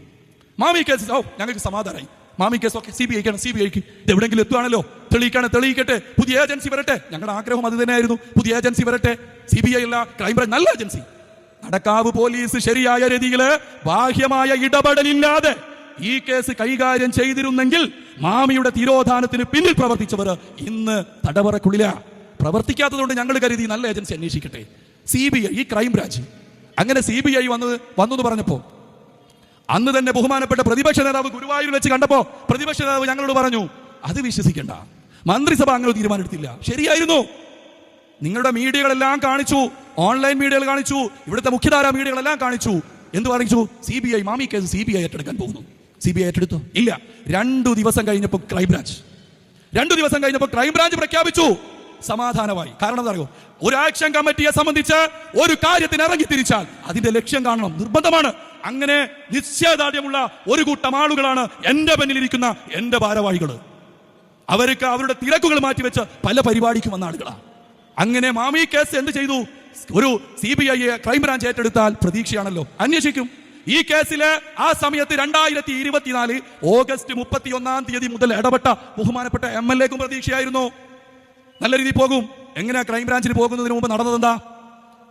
മാമി കേസ് ഓ ഞങ്ങൾക്ക് സമാധാനമായി മാമി കേസ് ഒക്കെ സി ബി ഐക്കാണ് സി ബി ഐക്ക് എവിടെങ്കിലും എത്തുവാണല്ലോ? തെളിയിക്കാണ് തെളിയിക്കട്ടെ. പുതിയ ഏജൻസി വരട്ടെ. ഞങ്ങളുടെ ആഗ്രഹം അത് തന്നെയായിരുന്നു. പുതിയ ഏജൻസി വരട്ടെ. സി ബി ഐ അല്ല ക്രൈംബ്രാഞ്ച് നല്ല ഏജൻസി. നടക്കാവ് പോലീസ് ശരിയായ രീതിയിൽ ബാഹ്യമായ ഇടപെടലില്ലാതെ ഈ കേസ് കൈകാര്യം ചെയ്തിരുന്നെങ്കിൽ മാമിയുടെ തിരോധാനത്തിന് പിന്നിൽ പ്രവർത്തിച്ചവർ ഇന്ന് തടവറക്കുള്ളില. പ്രവർത്തിക്കാത്തതുകൊണ്ട് ഞങ്ങൾ കരുതി നല്ല ഏജൻസി അന്വേഷിക്കട്ടെ. C B I crime branch അങ്ങനെ സി ബി ഐ വന്നത് വന്നു എന്ന് പറഞ്ഞപ്പോ അന്ന് തന്നെ ബഹുമാനപ്പെട്ട പ്രതിപക്ഷ നേതാവ് ഗുരുവായൂർ വെച്ച് കണ്ടപ്പോ പ്രതിപക്ഷ നേതാവ് ഞങ്ങളോട് പറഞ്ഞു അത് വിശ്വസിക്കണ്ട. മന്ത്രിസഭ അങ്ങനെ തീരുമാനമെടുത്തില്ല. ശരിയായിരുന്നു. നിങ്ങളുടെ മീഡിയകളെല്ലാം കാണിച്ചു ഓൺലൈൻ മീഡിയകൾ കാണിച്ചു ഇവിടുത്തെ മുഖ്യധാരാ മീഡിയകളെല്ലാം കാണിച്ചു. എന്ത് കാണിച്ചു? C B I Mami case C B I ഏറ്റെടുക്കാൻ പോകുന്നു. സി ബി ഐ ഏറ്റെടുത്തു? ഇല്ല. രണ്ടു ദിവസം കഴിഞ്ഞപ്പോൾ ക്രൈംബ്രാഞ്ച്. രണ്ടു ദിവസം കഴിഞ്ഞപ്പോൾ ക്രൈംബ്രാഞ്ച് പ്രഖ്യാപിച്ചു. സമാധാനമായി. കാരണം എന്താ അറിയോ ഒരു ആക്ഷൻ കമ്മിറ്റിയെ സംബന്ധിച്ച് ഒരു കാര്യത്തിന് ഇറങ്ങി തിരിച്ചാൽ അതിന്റെ ലക്ഷ്യം കാണണം. നിർബന്ധമാണ്. അങ്ങനെ നിശ്ചയദാർഢ്യമുള്ള ഒരു കൂട്ടം ആളുകളാണ് എന്റെ പിന്നിലിരിക്കുന്ന എന്റെ ഭാരവാഹികൾ. അവർക്ക് അവരുടെ തിരക്കുകൾ മാറ്റിവെച്ച് പല പരിപാടിക്കും വന്ന ആളുകളാണ് അങ്ങനെ മാമി കേസ് എന്ത് ചെയ്തു? ഒരു C B I crime branch ഏറ്റെടുത്താൽ പ്രതീക്ഷയാണല്ലോ. അന്വേഷിക്കും. ഈ കേസിൽ ആ സമയത്ത് രണ്ടായിരത്തി ഇരുപത്തിനാല് ഓഗസ്റ്റ് മുപ്പത്തി ഒന്നാം തീയതി മുതൽ ഇടപെട്ട ബഹുമാനപ്പെട്ട എം എൽ എക്കും പ്രതീക്ഷയായിരുന്നു. നല്ല രീതിയിൽ പോകും. എങ്ങനെയാ ക്രൈംബ്രാഞ്ചിന് പോകുന്നതിന് മുമ്പ് നടന്നതെന്താ?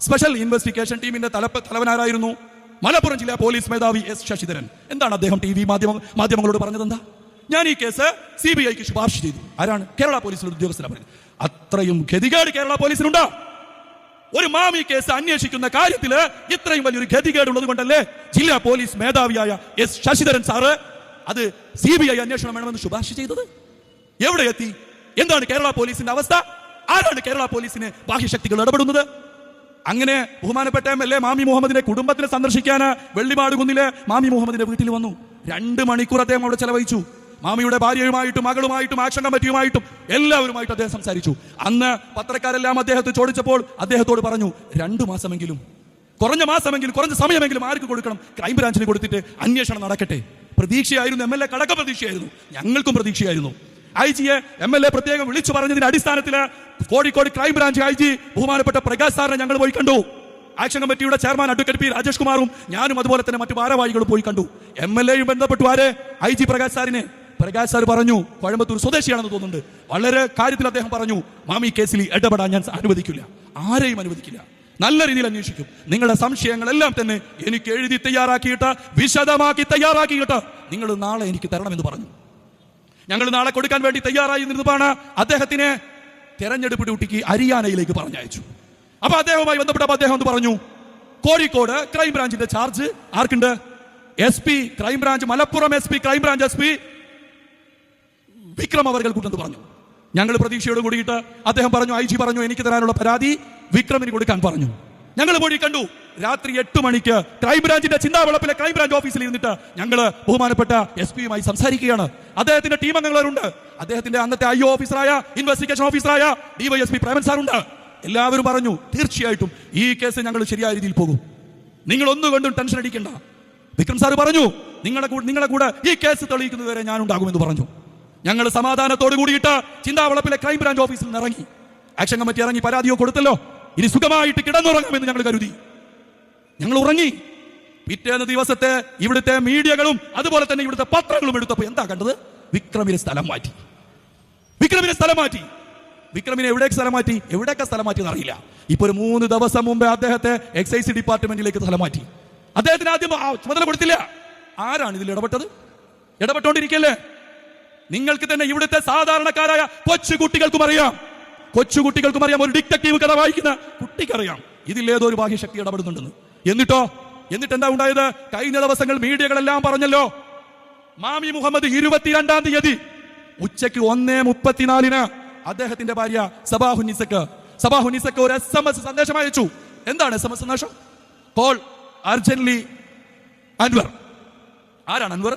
സ്പെഷ്യൽ ഇൻവെസ്റ്റിഗേഷൻ ടീമിന്റെ തലപ്പ തലവനാരായിരുന്നു. മലപ്പുറം ജില്ലാ പോലീസ് മേധാവി എസ് ശശിധരൻ. എന്താണ് അദ്ദേഹം ടി വി മാധ്യമ മാധ്യമങ്ങളോട് പറഞ്ഞതെന്താ? ഞാൻ ഈ കേസ് സി ബി ഐക്ക് ശുപാർശ ചെയ്തു. ആരാണ്? കേരള പോലീസിലെ ഉദ്യോഗസ്ഥനാണ് പറഞ്ഞത്. അത്രയും ഗതികേട് കേരള പോലീസിനുണ്ടോ ഒരു മാമി കേസ് അന്വേഷിക്കുന്ന കാര്യത്തിൽ ഇത്രയും വലിയൊരു ഗതികേട് ഉള്ളത് കൊണ്ടല്ലേ ജില്ലാ പോലീസ് മേധാവിയായ എസ് ശശിധരൻ സാറ് അത് സി ബി ഐ അന്വേഷണം വേണമെന്ന് ശുപാർശ ചെയ്തത്? എവിടെ എത്തി? എന്താണ് കേരള പോലീസിന്റെ അവസ്ഥ? ആരാണ് കേരള പോലീസിന് ബാഹ്യശക്തികൾ ഇടപെടുന്നത്? അങ്ങനെ ബഹുമാനപ്പെട്ട എം എൽ എ മാമി മുഹമ്മദിന്റെ കുടുംബത്തിനെ സന്ദർശിക്കാൻ വെള്ളിമാട് കുന്നിലെ മാമി മുഹമ്മദിന്റെ വീട്ടിൽ വന്നു. രണ്ട് മണിക്കൂർ അദ്ദേഹം അവിടെ ചെലവഴിച്ചു. മാമിയുടെ ഭാര്യയുമായിട്ടും മകളുമായിട്ടും ആക്ഷൻ കമ്മിറ്റിയുമായിട്ടും എല്ലാവരുമായിട്ട് അദ്ദേഹം സംസാരിച്ചു. അന്ന് പത്രക്കാരെല്ലാം അദ്ദേഹത്തെ ചോദിച്ചപ്പോൾ അദ്ദേഹത്തോട് പറഞ്ഞു രണ്ടു മാസമെങ്കിലും കുറഞ്ഞ മാസമെങ്കിലും കുറഞ്ഞ സമയമെങ്കിലും ആർക്ക് കൊടുക്കണം? ക്രൈംബ്രാഞ്ചിന് കൊടുത്തിട്ട് അന്വേഷണം നടക്കട്ടെ. പ്രതീക്ഷയായിരുന്നു എം എൽ എ കടക്ക പ്രതീക്ഷയായിരുന്നു ഞങ്ങൾക്കും പ്രതീക്ഷയായിരുന്നു. ഐ ജിയെ എം എൽ എ പ്രത്യേകം വിളിച്ചു പറഞ്ഞതിന്റെ അടിസ്ഥാനത്തിൽ കോഴിക്കോട് ക്രൈംബ്രാഞ്ച് ഐ ജി ബഹുമാനപ്പെട്ട പ്രകാശ് സാറിനെ ഞങ്ങൾ പോയി കണ്ടു. ആക്ഷൻ കമ്മിറ്റിയുടെ ചെയർമാൻ അഡ്വക്കേറ്റ് പി രാജേഷ് കുമാറും ഞാനും അതുപോലെ തന്നെ മറ്റു ഭാരവാഹികളും പോയി കണ്ടു. എം എൽ എയും ബന്ധപ്പെട്ടു ആരെ? ഐ ജി പ്രകാശ് സാറിനെ. പ്രകാശ് സാർ പറഞ്ഞു കോയമ്പത്തൂർ സ്വദേശിയാണെന്ന് തോന്നുന്നുണ്ട്. വളരെ കാര്യത്തിൽ അദ്ദേഹം പറഞ്ഞു മാമി കേസിൽ ഇടപെടാൻ ഞാൻ അനുവദിക്കില്ല. ആരെയും അനുവദിക്കില്ല. നല്ല രീതിയിൽ അന്വേഷിക്കും. നിങ്ങളുടെ സംശയങ്ങളെല്ലാം തന്നെ എനിക്ക് എഴുതി തയ്യാറാക്കിയിട്ട് വിശദമാക്കി തയ്യാറാക്കിയിട്ട് നിങ്ങൾ നാളെ എനിക്ക് തരണമെന്ന് പറഞ്ഞു. ഞങ്ങൾ നാളെ കൊടുക്കാൻ വേണ്ടി തയ്യാറായി നിന്നതാണ് അദ്ദേഹത്തിനെ തെരഞ്ഞെടുപ്പ് ഡ്യൂട്ടിക്ക് ഹരിയാനയിലേക്ക് പറഞ്ഞയച്ചു. അപ്പൊ അദ്ദേഹവുമായി ബന്ധപ്പെട്ടപ്പോൾ അദ്ദേഹം എന്ന് പറഞ്ഞു? കോഴിക്കോട് ക്രൈംബ്രാഞ്ചിന്റെ charge ആർക്കുണ്ട്? S P crime branch Malappuram S P crime branch S P Vikram അവർകൾ കൂട്ടെന്ന് പറഞ്ഞു? ഞങ്ങൾ പ്രതീക്ഷയോട് കൂടിയിട്ട് അദ്ദേഹം പറഞ്ഞു ഐ ജി പറഞ്ഞു എനിക്ക് തരാനുള്ള പരാതി വിക്രമിന് കൊടുക്കാൻ പറഞ്ഞു. ഞങ്ങൾ പോയി കണ്ടു. രാത്രി എട്ട് മണിക്ക് ക്രൈംബ്രാഞ്ചിന്റെ ചിന്താവളപ്പിലെ ക്രൈംബ്രാഞ്ച് ഓഫീസിൽ ഇരുന്നിട്ട് ഞങ്ങൾ ബഹുമാനപ്പെട്ട എസ് പിയുമായി സംസാരിക്കുകയാണ്. അദ്ദേഹത്തിന്റെ ടീം അംഗങ്ങളുണ്ട്. അദ്ദേഹത്തിന്റെ അന്നത്തെ ഐ ഓഫീസറായ ഇൻവെസ്റ്റിഗേഷൻ ഓഫീസറായ ഡിവൈഎസ്പി പ്രേമൻ സാറുണ്ട്. എല്ലാവരും പറഞ്ഞു തീർച്ചയായിട്ടും ഈ കേസ് ഞങ്ങൾ ശരിയായ രീതിയിൽ പോകും. നിങ്ങൾ ഒന്നുകൊണ്ടും ടെൻഷൻ അടിക്കണ്ട. വിക്രം സാർ പറഞ്ഞു നിങ്ങളെ കൂടെ നിങ്ങളെ കൂടെ ഈ കേസ് തെളിയിക്കുന്നതുവരെ ഞാൻ ഉണ്ടാകുമെന്ന് പറഞ്ഞു. ഞങ്ങൾ സമാധാനത്തോട് കൂടിയിട്ട് ചിന്താവളപ്പിലെ ക്രൈംബ്രാഞ്ച് ഓഫീസിൽ നിന്ന് ഇറങ്ങി ആക്ഷൻ കമ്മിറ്റി ഇറങ്ങി പരാതിയോ കൊടുത്തല്ലോ. ഇനി സുഖമായിട്ട് കിടന്നുറങ്ങുമെന്ന് ഞങ്ങൾ കരുതി. ഞങ്ങൾ ഉറങ്ങി. പിറ്റേന്ന് ദിവസത്തെ ഇവിടുത്തെ മീഡിയകളും അതുപോലെ തന്നെ ഇവിടുത്തെ പത്രങ്ങളും എടുത്തപ്പോൾ എന്താ കണ്ടത്? വിക്രമിനെ സ്ഥലം മാറ്റി. വിക്രമിനെ സ്ഥലം മാറ്റി. വിക്രമിനെ എവിടേക്ക് സ്ഥലം മാറ്റി? എവിടെയൊക്കെ സ്ഥലം മാറ്റി എന്നറിയില്ല ഇപ്പൊ ഒരു മൂന്ന് ദിവസം മുമ്പേ അദ്ദേഹത്തെ എക്സൈസ് ഡിപ്പാർട്ട്മെന്റിലേക്ക് സ്ഥലം മാറ്റി. അദ്ദേഹത്തിന് ആദ്യം ചുമതല കൊടുത്തില്ല. ആരാണ് ഇതിൽ ഇടപെട്ടത്? ഇടപെട്ടോണ്ടിരിക്കല്ലേ? നിങ്ങൾക്ക് തന്നെ ഇവിടുത്തെ സാധാരണക്കാരായ കൊച്ചു കുട്ടികൾക്കും അറിയാം. കൊച്ചു കുട്ടികൾക്കും അറിയാം ഒരു ഡിറ്റക്റ്റീവ് കഥ വായിക്കുന്ന കുട്ടിക്കറിയാം. ഇതിലേതോ ഒരു ബാഹ്യശക്തി ഇടപെടുന്നുണ്ടെന്ന്. എന്നിട്ടോ? എന്നിട്ട് എന്താ ഉണ്ടായത്? കഴിഞ്ഞ ദിവസങ്ങൾ മീഡിയകളെല്ലാം പറഞ്ഞല്ലോ. മാമി മുഹമ്മദ് ഇരുപത്തിരണ്ടാം തീയതി ഉച്ചയ്ക്ക് ഒന്നേ മുപ്പത്തിനാലിന് അദ്ദേഹത്തിന്റെ ഭാര്യ സബാഹുനിസക്ക് സബാഹുനിസക്ക് ഒരു എസ് എം എസ് സന്ദേശം അയച്ചു. എന്താണ് എസ് എം എസ് സന്ദേശം? Call urgently Anvar. ആരാണ് അൻവർ?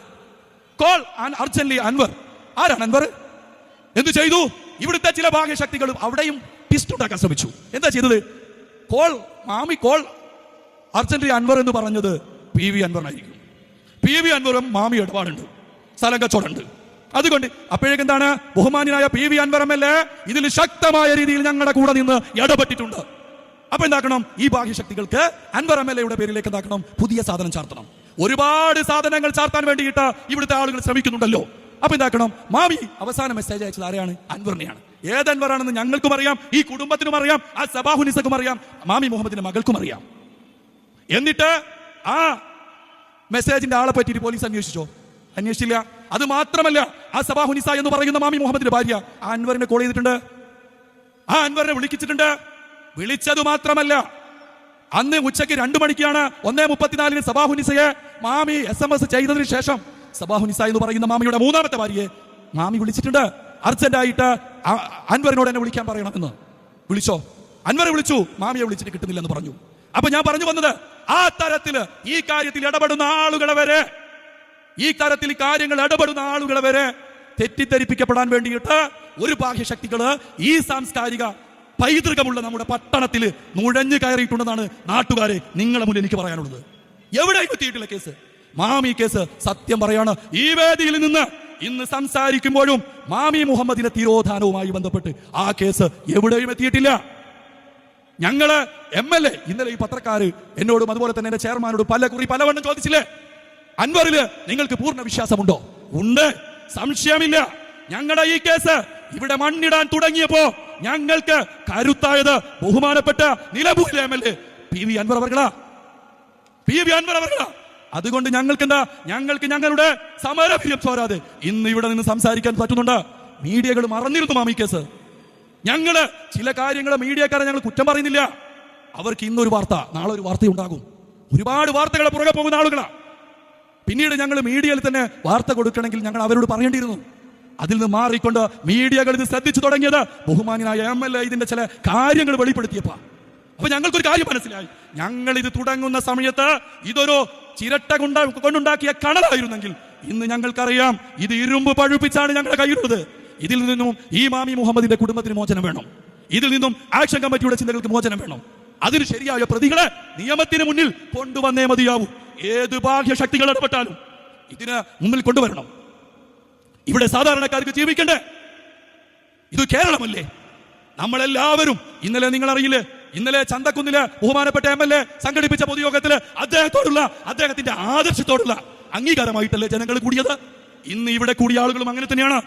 Call urgently Anvar. ആരാണ് അൻവർ? എന്ത് ചെയ്തു? ഇവിടുത്തെ ചില ഭാഗ്യശക്തികളും അവിടെയും ടിസ്റ്റ് ഉണ്ടാക്കാൻ ശ്രമിച്ചു. എന്താ ചെയ്തത്? കോൾ മാമി കോൾ അർജന്റീന അൻവർ എന്ന് പറഞ്ഞത് പി വി അൻവറിനായിരിക്കും. പി വി അൻവറും മാമി ഇടപാടുണ്ട് സ്ഥലം കച്ചവടമുണ്ട് അതുകൊണ്ട് അപ്പോഴേക്ക് എന്താണ്? ബഹുമാന്യനായ P V Anvar M L A ഇതിൽ ശക്തമായ രീതിയിൽ ഞങ്ങളുടെ കൂടെ നിന്ന് ഇടപെട്ടിട്ടുണ്ട്. അപ്പൊ എന്താക്കണം? ഈ ബാഹ്യശക്തികൾക്ക് അൻവർ എം എൽ എയുടെ പേരിലേക്ക് എന്താക്കണം? പുതിയ സാധനം ചാർത്തണം. ഒരുപാട് സാധനങ്ങൾ ചാർത്താൻ വേണ്ടിയിട്ട് ഇവിടുത്തെ ആളുകൾ ശ്രമിക്കുന്നുണ്ടല്ലോ. അപ്പൊ എന്താക്കണം? മാമി അവസാന മെസ്സേജ് അയച്ചത് ആരെയാണ്? അൻവറിനെയാണ്. ഏത് അൻവറാണെന്ന് ഞങ്ങൾക്കും അറിയാം ഈ കുടുംബത്തിനും അറിയാം ആ സബാഹുനിസക്കും അറിയാം മാമി മുഹമ്മദിന്റെ മകൾക്കും അറിയാം. എന്നിട്ട് ആ മെസ്സേജിന്റെ ആളെ പറ്റിയിട്ട് പോലീസ് അന്വേഷിച്ചോ? അന്വേഷിച്ചില്ല. അത് മാത്രമല്ല ആ സബാഹുനിസ എന്ന് പറയുന്ന മാമി മുഹമ്മദിന്റെ ഭാര്യ ആ അൻവറിനെ കോൾ ചെയ്തിട്ടുണ്ട്. ആ അൻവറിനെ വിളിച്ചിട്ടുണ്ട്. വിളിച്ചത് മാത്രമല്ല അന്ന് ഉച്ചയ്ക്ക് രണ്ടു മണിക്കാണ് ഒന്നേ മുപ്പത്തിനാലിന് സബാഹുനിസയെ മാമി എസ് എം എസ് ചെയ്തതിന് ശേഷം സബാഹുനിസ എന്ന് പറയുന്ന മാമിയുടെ മൂന്നാമത്തെ ഭാര്യയെ മാമി വിളിച്ചിട്ടുണ്ട്. അർജന്റായിട്ട് അൻവറിനോട് എന്നെ വിളിക്കാൻ പറയണമെന്ന് വിളിച്ചോ? അൻവറെ വിളിച്ചു. മാമിയെ വിളിച്ചിട്ട് കിട്ടുന്നില്ലെന്ന് പറഞ്ഞു. അപ്പൊ ഞാൻ പറഞ്ഞു വന്നത് ആ തരത്തിൽ ഈ കാര്യത്തിൽ ഇടപെടുന്ന ആളുകളെ വരെ ഈ തരത്തിൽ കാര്യങ്ങൾ ഇടപെടുന്ന ആളുകളെ വരെ തെറ്റിദ്ധരിപ്പിക്കപ്പെടാൻ വേണ്ടിയിട്ട് ഒരു ബാഹ്യശക്തികൾ ഈ സാംസ്കാരിക പൈതൃകമുള്ള നമ്മുടെ പട്ടണത്തിൽ നുഴഞ്ഞു കയറിയിട്ടുണ്ടെന്നാണ് നാട്ടുകാരെ നിങ്ങളെ മുന്നിൽ എനിക്ക് പറയാനുള്ളത്. എവിടെ എത്തിയിട്ടില്ല കേസ്? മാമി കേസ് സത്യം പറയാണ്. ഈ വേദിയിൽ നിന്ന് ഇന്ന് സംസാരിക്കുമ്പോഴും മാമി മുഹമ്മദിന്റെ തിരോധാനവുമായി ബന്ധപ്പെട്ട് ആ കേസ് എവിടെയും എത്തിയിട്ടില്ല. ഞങ്ങൾ എം എൽ എ ഇന്നലെ ഈ പത്രക്കാര് എന്നോടും അതുപോലെ തന്നെ എന്റെ ചെയർമാനോട് പല കുറി പലവണ്ണം ചോദിച്ചില്ലേ? അൻവറിൽ നിങ്ങൾക്ക് പൂർണ വിശ്വാസമുണ്ടോ? ഉണ്ട്. സംശയമില്ല. ഞങ്ങളുടെ ഈ കേസ് ഇവിടെ മണ്ണിടാൻ തുടങ്ങിയപ്പോ ഞങ്ങൾക്ക് കരുത്തായത് ബഹുമാനപ്പെട്ട നിലമ്പൂരിലെ M L A P V Anwar അവർകളാ. P V Anwar അവർകളാ. അതുകൊണ്ട് ഞങ്ങൾക്ക് എന്താ ഞങ്ങൾക്ക് ഞങ്ങളുടെ സമരഭീരം പോരാതെ ഇന്ന് ഇവിടെ നിന്ന് സംസാരിക്കാൻ പറ്റുന്നുണ്ട്. മീഡിയകൾ മറന്നിരുന്നു മാമി കേസ്. ഞങ്ങൾ ചില കാര്യങ്ങളെ മീഡിയക്കാരെ ഞങ്ങൾ കുറ്റം പറയുന്നില്ല. അവർക്ക് ഇന്നൊരു വാർത്ത നാളെ ഒരു വാർത്ത ഉണ്ടാകും ഒരുപാട് വാർത്തകളെ പുറകെ പോകുന്ന ആളുകളാ. പിന്നീട് ഞങ്ങൾ മീഡിയയിൽ തന്നെ വാർത്ത കൊടുക്കണമെങ്കിൽ ഞങ്ങൾ അവരോട് പറയേണ്ടിയിരുന്നു. അതിൽ നിന്ന് മാറിക്കൊണ്ട് മീഡിയകൾ ഇത് ശ്രദ്ധിച്ചു തുടങ്ങിയത് ബഹുമാനായ എം എൽ എ ഇതിന്റെ ചില കാര്യങ്ങൾ വെളിപ്പെടുത്തിയപ്പോ. അപ്പൊ ഞങ്ങൾക്കൊരു കാര്യം മനസ്സിലായി. ഞങ്ങൾ ഇത് തുടങ്ങുന്ന സമയത്ത് ഇതൊരു ചിരട്ട കൊണ്ട കൊണ്ടുണ്ടാക്കിയ കണലായിരുന്നെങ്കിൽ ഇന്ന് ഞങ്ങൾക്കറിയാം ഇത് ഇരുമ്പ് പഴുപ്പിച്ചാണ് ഞങ്ങളുടെ കയ്യിലുള്ളത്. ഇതിൽ നിന്നും ഈ മാമി മുഹമ്മദിന്റെ കുടുംബത്തിന് മോചനം വേണം. ഇതിൽ നിന്നും ആക്ഷൻ കമ്മിറ്റിയുടെ ചിന്തകൾക്ക് മോചനം വേണം. അതിന് ശരിയായ പ്രതികളെ നിയമത്തിന് മുന്നിൽ കൊണ്ടുവന്നേ മതിയാവൂ. ഏത് ബാഹ്യ ശക്തികൾ ഇടപെട്ടാലും ഇതിന് മുന്നിൽ കൊണ്ടുവരണം. ഇവിടെ സാധാരണക്കാർക്ക് ജീവിക്കണ്ടേ? ഇത് കേരളമല്ലേ? നമ്മളെല്ലാവരും ഇന്നലെ നിങ്ങൾ അറിയില്ലേ ഇന്നലെ ചന്തക്കുന്നിൽ ബഹുമാനപ്പെട്ട എം എൽ എ സംഘടിപ്പിച്ച പൊതുയോഗത്തിൽ അദ്ദേഹത്തോടുള്ള അദ്ദേഹത്തിന്റെ ആദർശത്തോടുള്ള അംഗീകാരമായിട്ടല്ലേ ജനങ്ങൾ കൂടിയത്? ഇന്ന് ഇവിടെ കൂടിയ ആളുകളും അങ്ങനെ തന്നെയാണ്.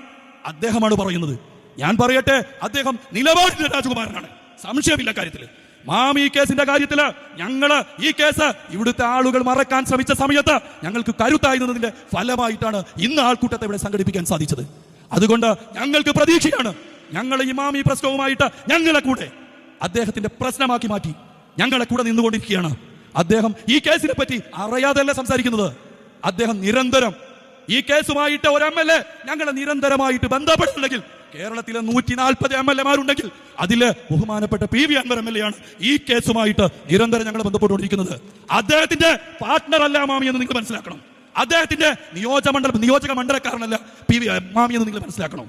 അദ്ദേഹമാണ് പറയുന്നത്. ഞാൻ പറയട്ടെ അദ്ദേഹം നിലപാടിന്റെ രാജകുമാരനാണ്. സംശയമില്ല കാര്യത്തിൽ. മാമി ഈ കേസിന്റെ കാര്യത്തിൽ ഞങ്ങൾ ഈ കേസ് ഇവിടുത്തെ ആളുകൾ മറക്കാൻ ശ്രമിച്ച സമയത്ത് ഞങ്ങൾക്ക് കരുത്തായി നിന്നതിന്റെ ഫലമായിട്ടാണ് ഇന്ന് ആൾക്കൂട്ടത്തെ ഇവിടെ സംഘടിപ്പിക്കാൻ സാധിച്ചത്. അതുകൊണ്ട് ഞങ്ങൾക്ക് പ്രതീക്ഷയാണ്. ഞങ്ങൾ ഇമാമി പ്രശ്നവുമായിട്ട് ഞങ്ങളെ കൂടെ അദ്ദേഹത്തിന്റെ പ്രശ്നമാക്കി മാറ്റി ഞങ്ങളെ കൂടെ നിന്നുകൊണ്ടിരിക്കുകയാണ്. അദ്ദേഹം ഈ കേസിനെ പറ്റി അറിയാതെയല്ല സംസാരിക്കുന്നത്. അദ്ദേഹം നിരന്തരം ഈ കേസുമായിട്ട് ഒരു എം എൽ എ ഞങ്ങളെ നിരന്തരമായിട്ട് ബന്ധപ്പെട്ടുണ്ടെങ്കിൽ കേരളത്തിലെ നൂറ്റി നാൽപ്പത് എം എൽ എമാരുണ്ടെങ്കിൽ അതിൽ ബഹുമാനപ്പെട്ട P V Anwar M L A ആണ് ഈ കേസുമായിട്ട് നിരന്തരം ഞങ്ങൾ ബന്ധപ്പെട്ടുകൊണ്ടിരിക്കുന്നത്. അദ്ദേഹത്തിന്റെ പാർട്ട്ണർ അല്ല മാമി എന്ന് നിങ്ങൾ മനസ്സിലാക്കണം. അദ്ദേഹത്തിന്റെ നിയോജകമണ്ഡലം നിയോജക മണ്ഡലക്കാരനല്ല പി വി മാമി എന്ന് നിങ്ങൾ മനസ്സിലാക്കണം.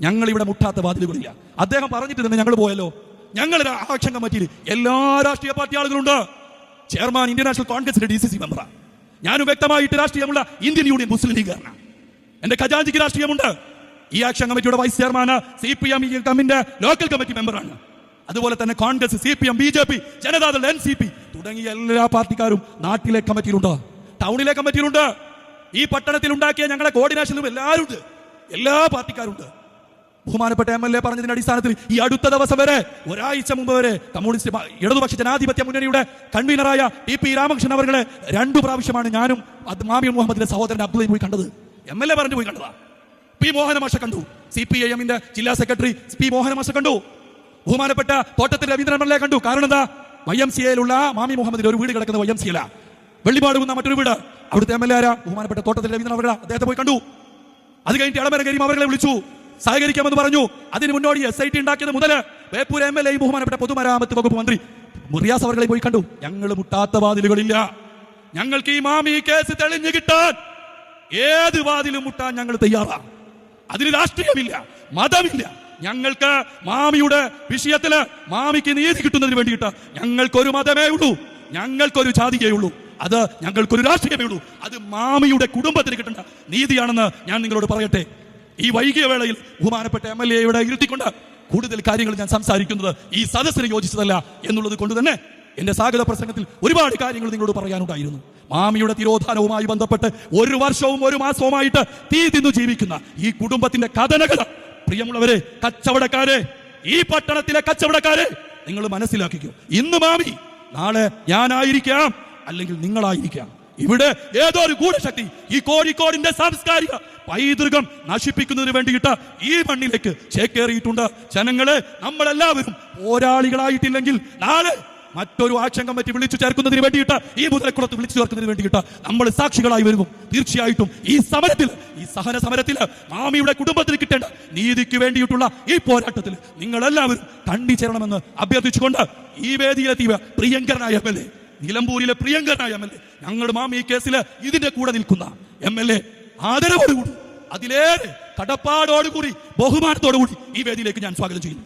ഞങ്ങൾ ഇവിടെ മുട്ടാത്ത വാതിലുകളില്ല. അദ്ദേഹം പറഞ്ഞിട്ട് തന്നെ ഞങ്ങൾ പോയല്ലോ. ഞങ്ങൾ ആക്ഷൻ കമ്മിറ്റിയിൽ എല്ലാ രാഷ്ട്രീയ പാർട്ടി ആളുകളുണ്ട്. ചെയർമാൻ ഇന്ത്യൻ നാഷണൽ കോൺഗ്രസിന്റെ ഡി സി സി മെമ്പറാണ് ഞാനും വ്യക്തമായിട്ട് രാഷ്ട്രീയമുള്ള ഇന്ത്യൻ യൂണിയൻ മുസ്ലിം ലീഗാണ്. എന്റെ ഖജാൻജിക്ക് രാഷ്ട്രീയമുണ്ട്. ഈ ആക്ഷൻ കമ്മിറ്റിയുടെ vice chairman C P M കമ്മിന്റെ local committee മെമ്പറാണ്. അതുപോലെ തന്നെ Congress C P M B J P Janata Dal N C P തുടങ്ങിയ എല്ലാ പാർട്ടിക്കാരും നാട്ടിലെ കമ്മിറ്റിയിലുണ്ട്. ടൗണിലെ കമ്മിറ്റിയിലുണ്ട്. ഈ പട്ടണത്തിൽ ഉണ്ടാക്കിയ ഞങ്ങളെ കോർഡിനേഷനിലും എല്ലാവരും ഉണ്ട് എല്ലാ പാർട്ടിക്കാരുണ്ട്. ബഹുമാനപ്പെട്ട എം എൽ എ പറഞ്ഞതിന്റെ അടിസ്ഥാനത്തിൽ ഈ അടുത്ത ദിവസം വരെ ഒരാഴ്ച മുമ്പ് വരെ കമ്മ്യൂണിസ്റ്റ് ഇടതുപക്ഷ ജനാധിപത്യ മുന്നണിയുടെ കൺവീനറായ ടി പി രാമകൃഷ്ണൻ അവരുടെ രണ്ടു പ്രാവശ്യമാണ് ഞാനും മാമി മുഹമ്മദിന്റെ സഹോദരൻ അബ്ദുൽ പോയി കണ്ടത്. എം എൽ എ പറഞ്ഞു പോയി കണ്ടതാ. പി മോഹനമാഷ കണ്ടു. സി പി ഐ എമ്മിന്റെ ജില്ലാ സെക്രട്ടറി പി മോഹനമാഷ കണ്ടു. ബഹുമാനപ്പെട്ട Thottathil Raveendran M L A കണ്ടു. കാരണം എന്താ? വൈ എം സി എയിലുള്ള മാമി മുഹമ്മദിന്റെ ഒരു വീട് കിടക്കുന്ന വൈ എം സി എല വെള്ളിപാട് കുന്ന മറ്റൊരു വീട്. അവിടുത്തെ എം എൽ എ ആരാ? ബഹുമാനപ്പെട്ട തോട്ടത്തിൽ രവീന്ദ്രൻ അവരുടെ അദ്ദേഹത്തെ പോയി കണ്ടു. അത് കഴിഞ്ഞിട്ട് ഇളമരം കരീം അവരെ വിളിച്ചു. സഹകരിക്കാമെന്ന് പറഞ്ഞു. അതിന് മുന്നോടി എസ് ഐ ടി ഉണ്ടാക്കിയത് മുതൽ ബേപ്പൂർ എം എൽ എ ബഹുമാനപ്പെട്ട പൊതുമരാമത്ത് വകുപ്പ് മന്ത്രി മുറിയാസ് അവരെ പോയി കണ്ടു. ഞങ്ങൾ മുട്ടാത്ത വാതിലുകളില്ല. ഞങ്ങൾക്ക് ഈ മാമി കേസ് തെളിഞ്ഞു കിട്ടാൻ ഏത് വാതിലും മുട്ടാൻ ഞങ്ങൾ തയ്യാറാണ് അതിന് രാഷ്ട്രീയമില്ല മതമില്ല. ഞങ്ങൾക്ക് മാമിയുടെ വിഷയത്തിൽ മാമിക്ക് നീതി കിട്ടുന്നതിന് വേണ്ടിയിട്ട് ഞങ്ങൾക്കൊരു മതമേ ഉള്ളൂ. ഞങ്ങൾക്കൊരു ജാതിയേ ഉള്ളൂ. അത് ഞങ്ങൾക്കൊരു രാഷ്ട്രീയമേ ഉള്ളൂ. അത് മാമിയുടെ കുടുംബത്തിന് കിട്ടേണ്ട നീതിയാണെന്ന് ഞാൻ നിങ്ങളോട് പറയട്ടെ. ഈ വൈകിയ വേളയിൽ ബഹുമാനപ്പെട്ട എം എൽ എയുടെ ഇരുത്തിക്കൊണ്ട് കൂടുതൽ കാര്യങ്ങൾ ഞാൻ സംസാരിക്കുന്നത് ഈ സദസ്സിന് യോജിച്ചതല്ല എന്നുള്ളത് കൊണ്ട് തന്നെ എന്റെ സ്വാഗത പ്രസംഗത്തിൽ ഒരുപാട് കാര്യങ്ങൾ നിങ്ങളോട് പറയാനുണ്ടായിരുന്നു. മാമിയുടെ തിരോധാനവുമായി ബന്ധപ്പെട്ട് ഒരു വർഷവും ഒരു മാസവുമായിട്ട് തീ തിന്നു ജീവിക്കുന്ന ഈ കുടുംബത്തിന്റെ കഥനകൾ പ്രിയമുള്ളവരെ കച്ചവടക്കാരെ ഈ പട്ടണത്തിലെ കച്ചവടക്കാരെ നിങ്ങൾ മനസ്സിലാക്കിക്കോ. ഇന്ന് മാമി നാളെ ഞാനായിരിക്കാം അല്ലെങ്കിൽ നിങ്ങളായിരിക്കാം. ഇവിടെ ഏതോ ഒരു ഗൂഢശക്തി ഈ കോഴിക്കോടിന്റെ സാംസ്കാരിക പൈതൃകം നശിപ്പിക്കുന്നതിന് വേണ്ടിയിട്ട് ഈ മണ്ണിലേക്ക് ചേക്കേറിയിട്ടുണ്ട്. ജനങ്ങളെ നമ്മളെല്ലാവരും പോരാളികളായിട്ടില്ലെങ്കിൽ നാളെ മറ്റൊരു ആക്ഷൻ കമ്മിറ്റി വിളിച്ചു ചേർക്കുന്നതിന് വേണ്ടിയിട്ട് ഈ മുതലക്കുളത്ത് വിളിച്ചു ചേർക്കുന്നതിന് വേണ്ടിയിട്ട് നമ്മൾ സാക്ഷികളായി വരുന്നു. തീർച്ചയായിട്ടും ഈ സമരത്തിൽ ഈ സഹന സമരത്തിൽ മാമിയുടെ കുടുംബത്തിന് കിട്ടേണ്ട നീതിക്ക് വേണ്ടിയിട്ടുള്ള ഈ പോരാട്ടത്തിൽ നിങ്ങളെല്ലാവരും കണ്ണിച്ചേരണമെന്ന് അഭ്യർത്ഥിച്ചുകൊണ്ട് ഈ വേദിയിലെത്തിയ പ്രിയങ്കരനായ എം എൽ എ നിലമ്പൂരിലെ പ്രിയങ്കരനായ എം എൽ എ ഞങ്ങളുടെ മാമി കേസിൽ ഇതിന്റെ കൂടെ നിൽക്കുന്ന എം എൽ എ ആദരവോടുകൂടി അതിലേറെ കടപ്പാടോടുകൂടി ബഹുമാനത്തോടുകൂടി ഈ വേദിയിലേക്ക് ഞാൻ സ്വാഗതം ചെയ്യുന്നു.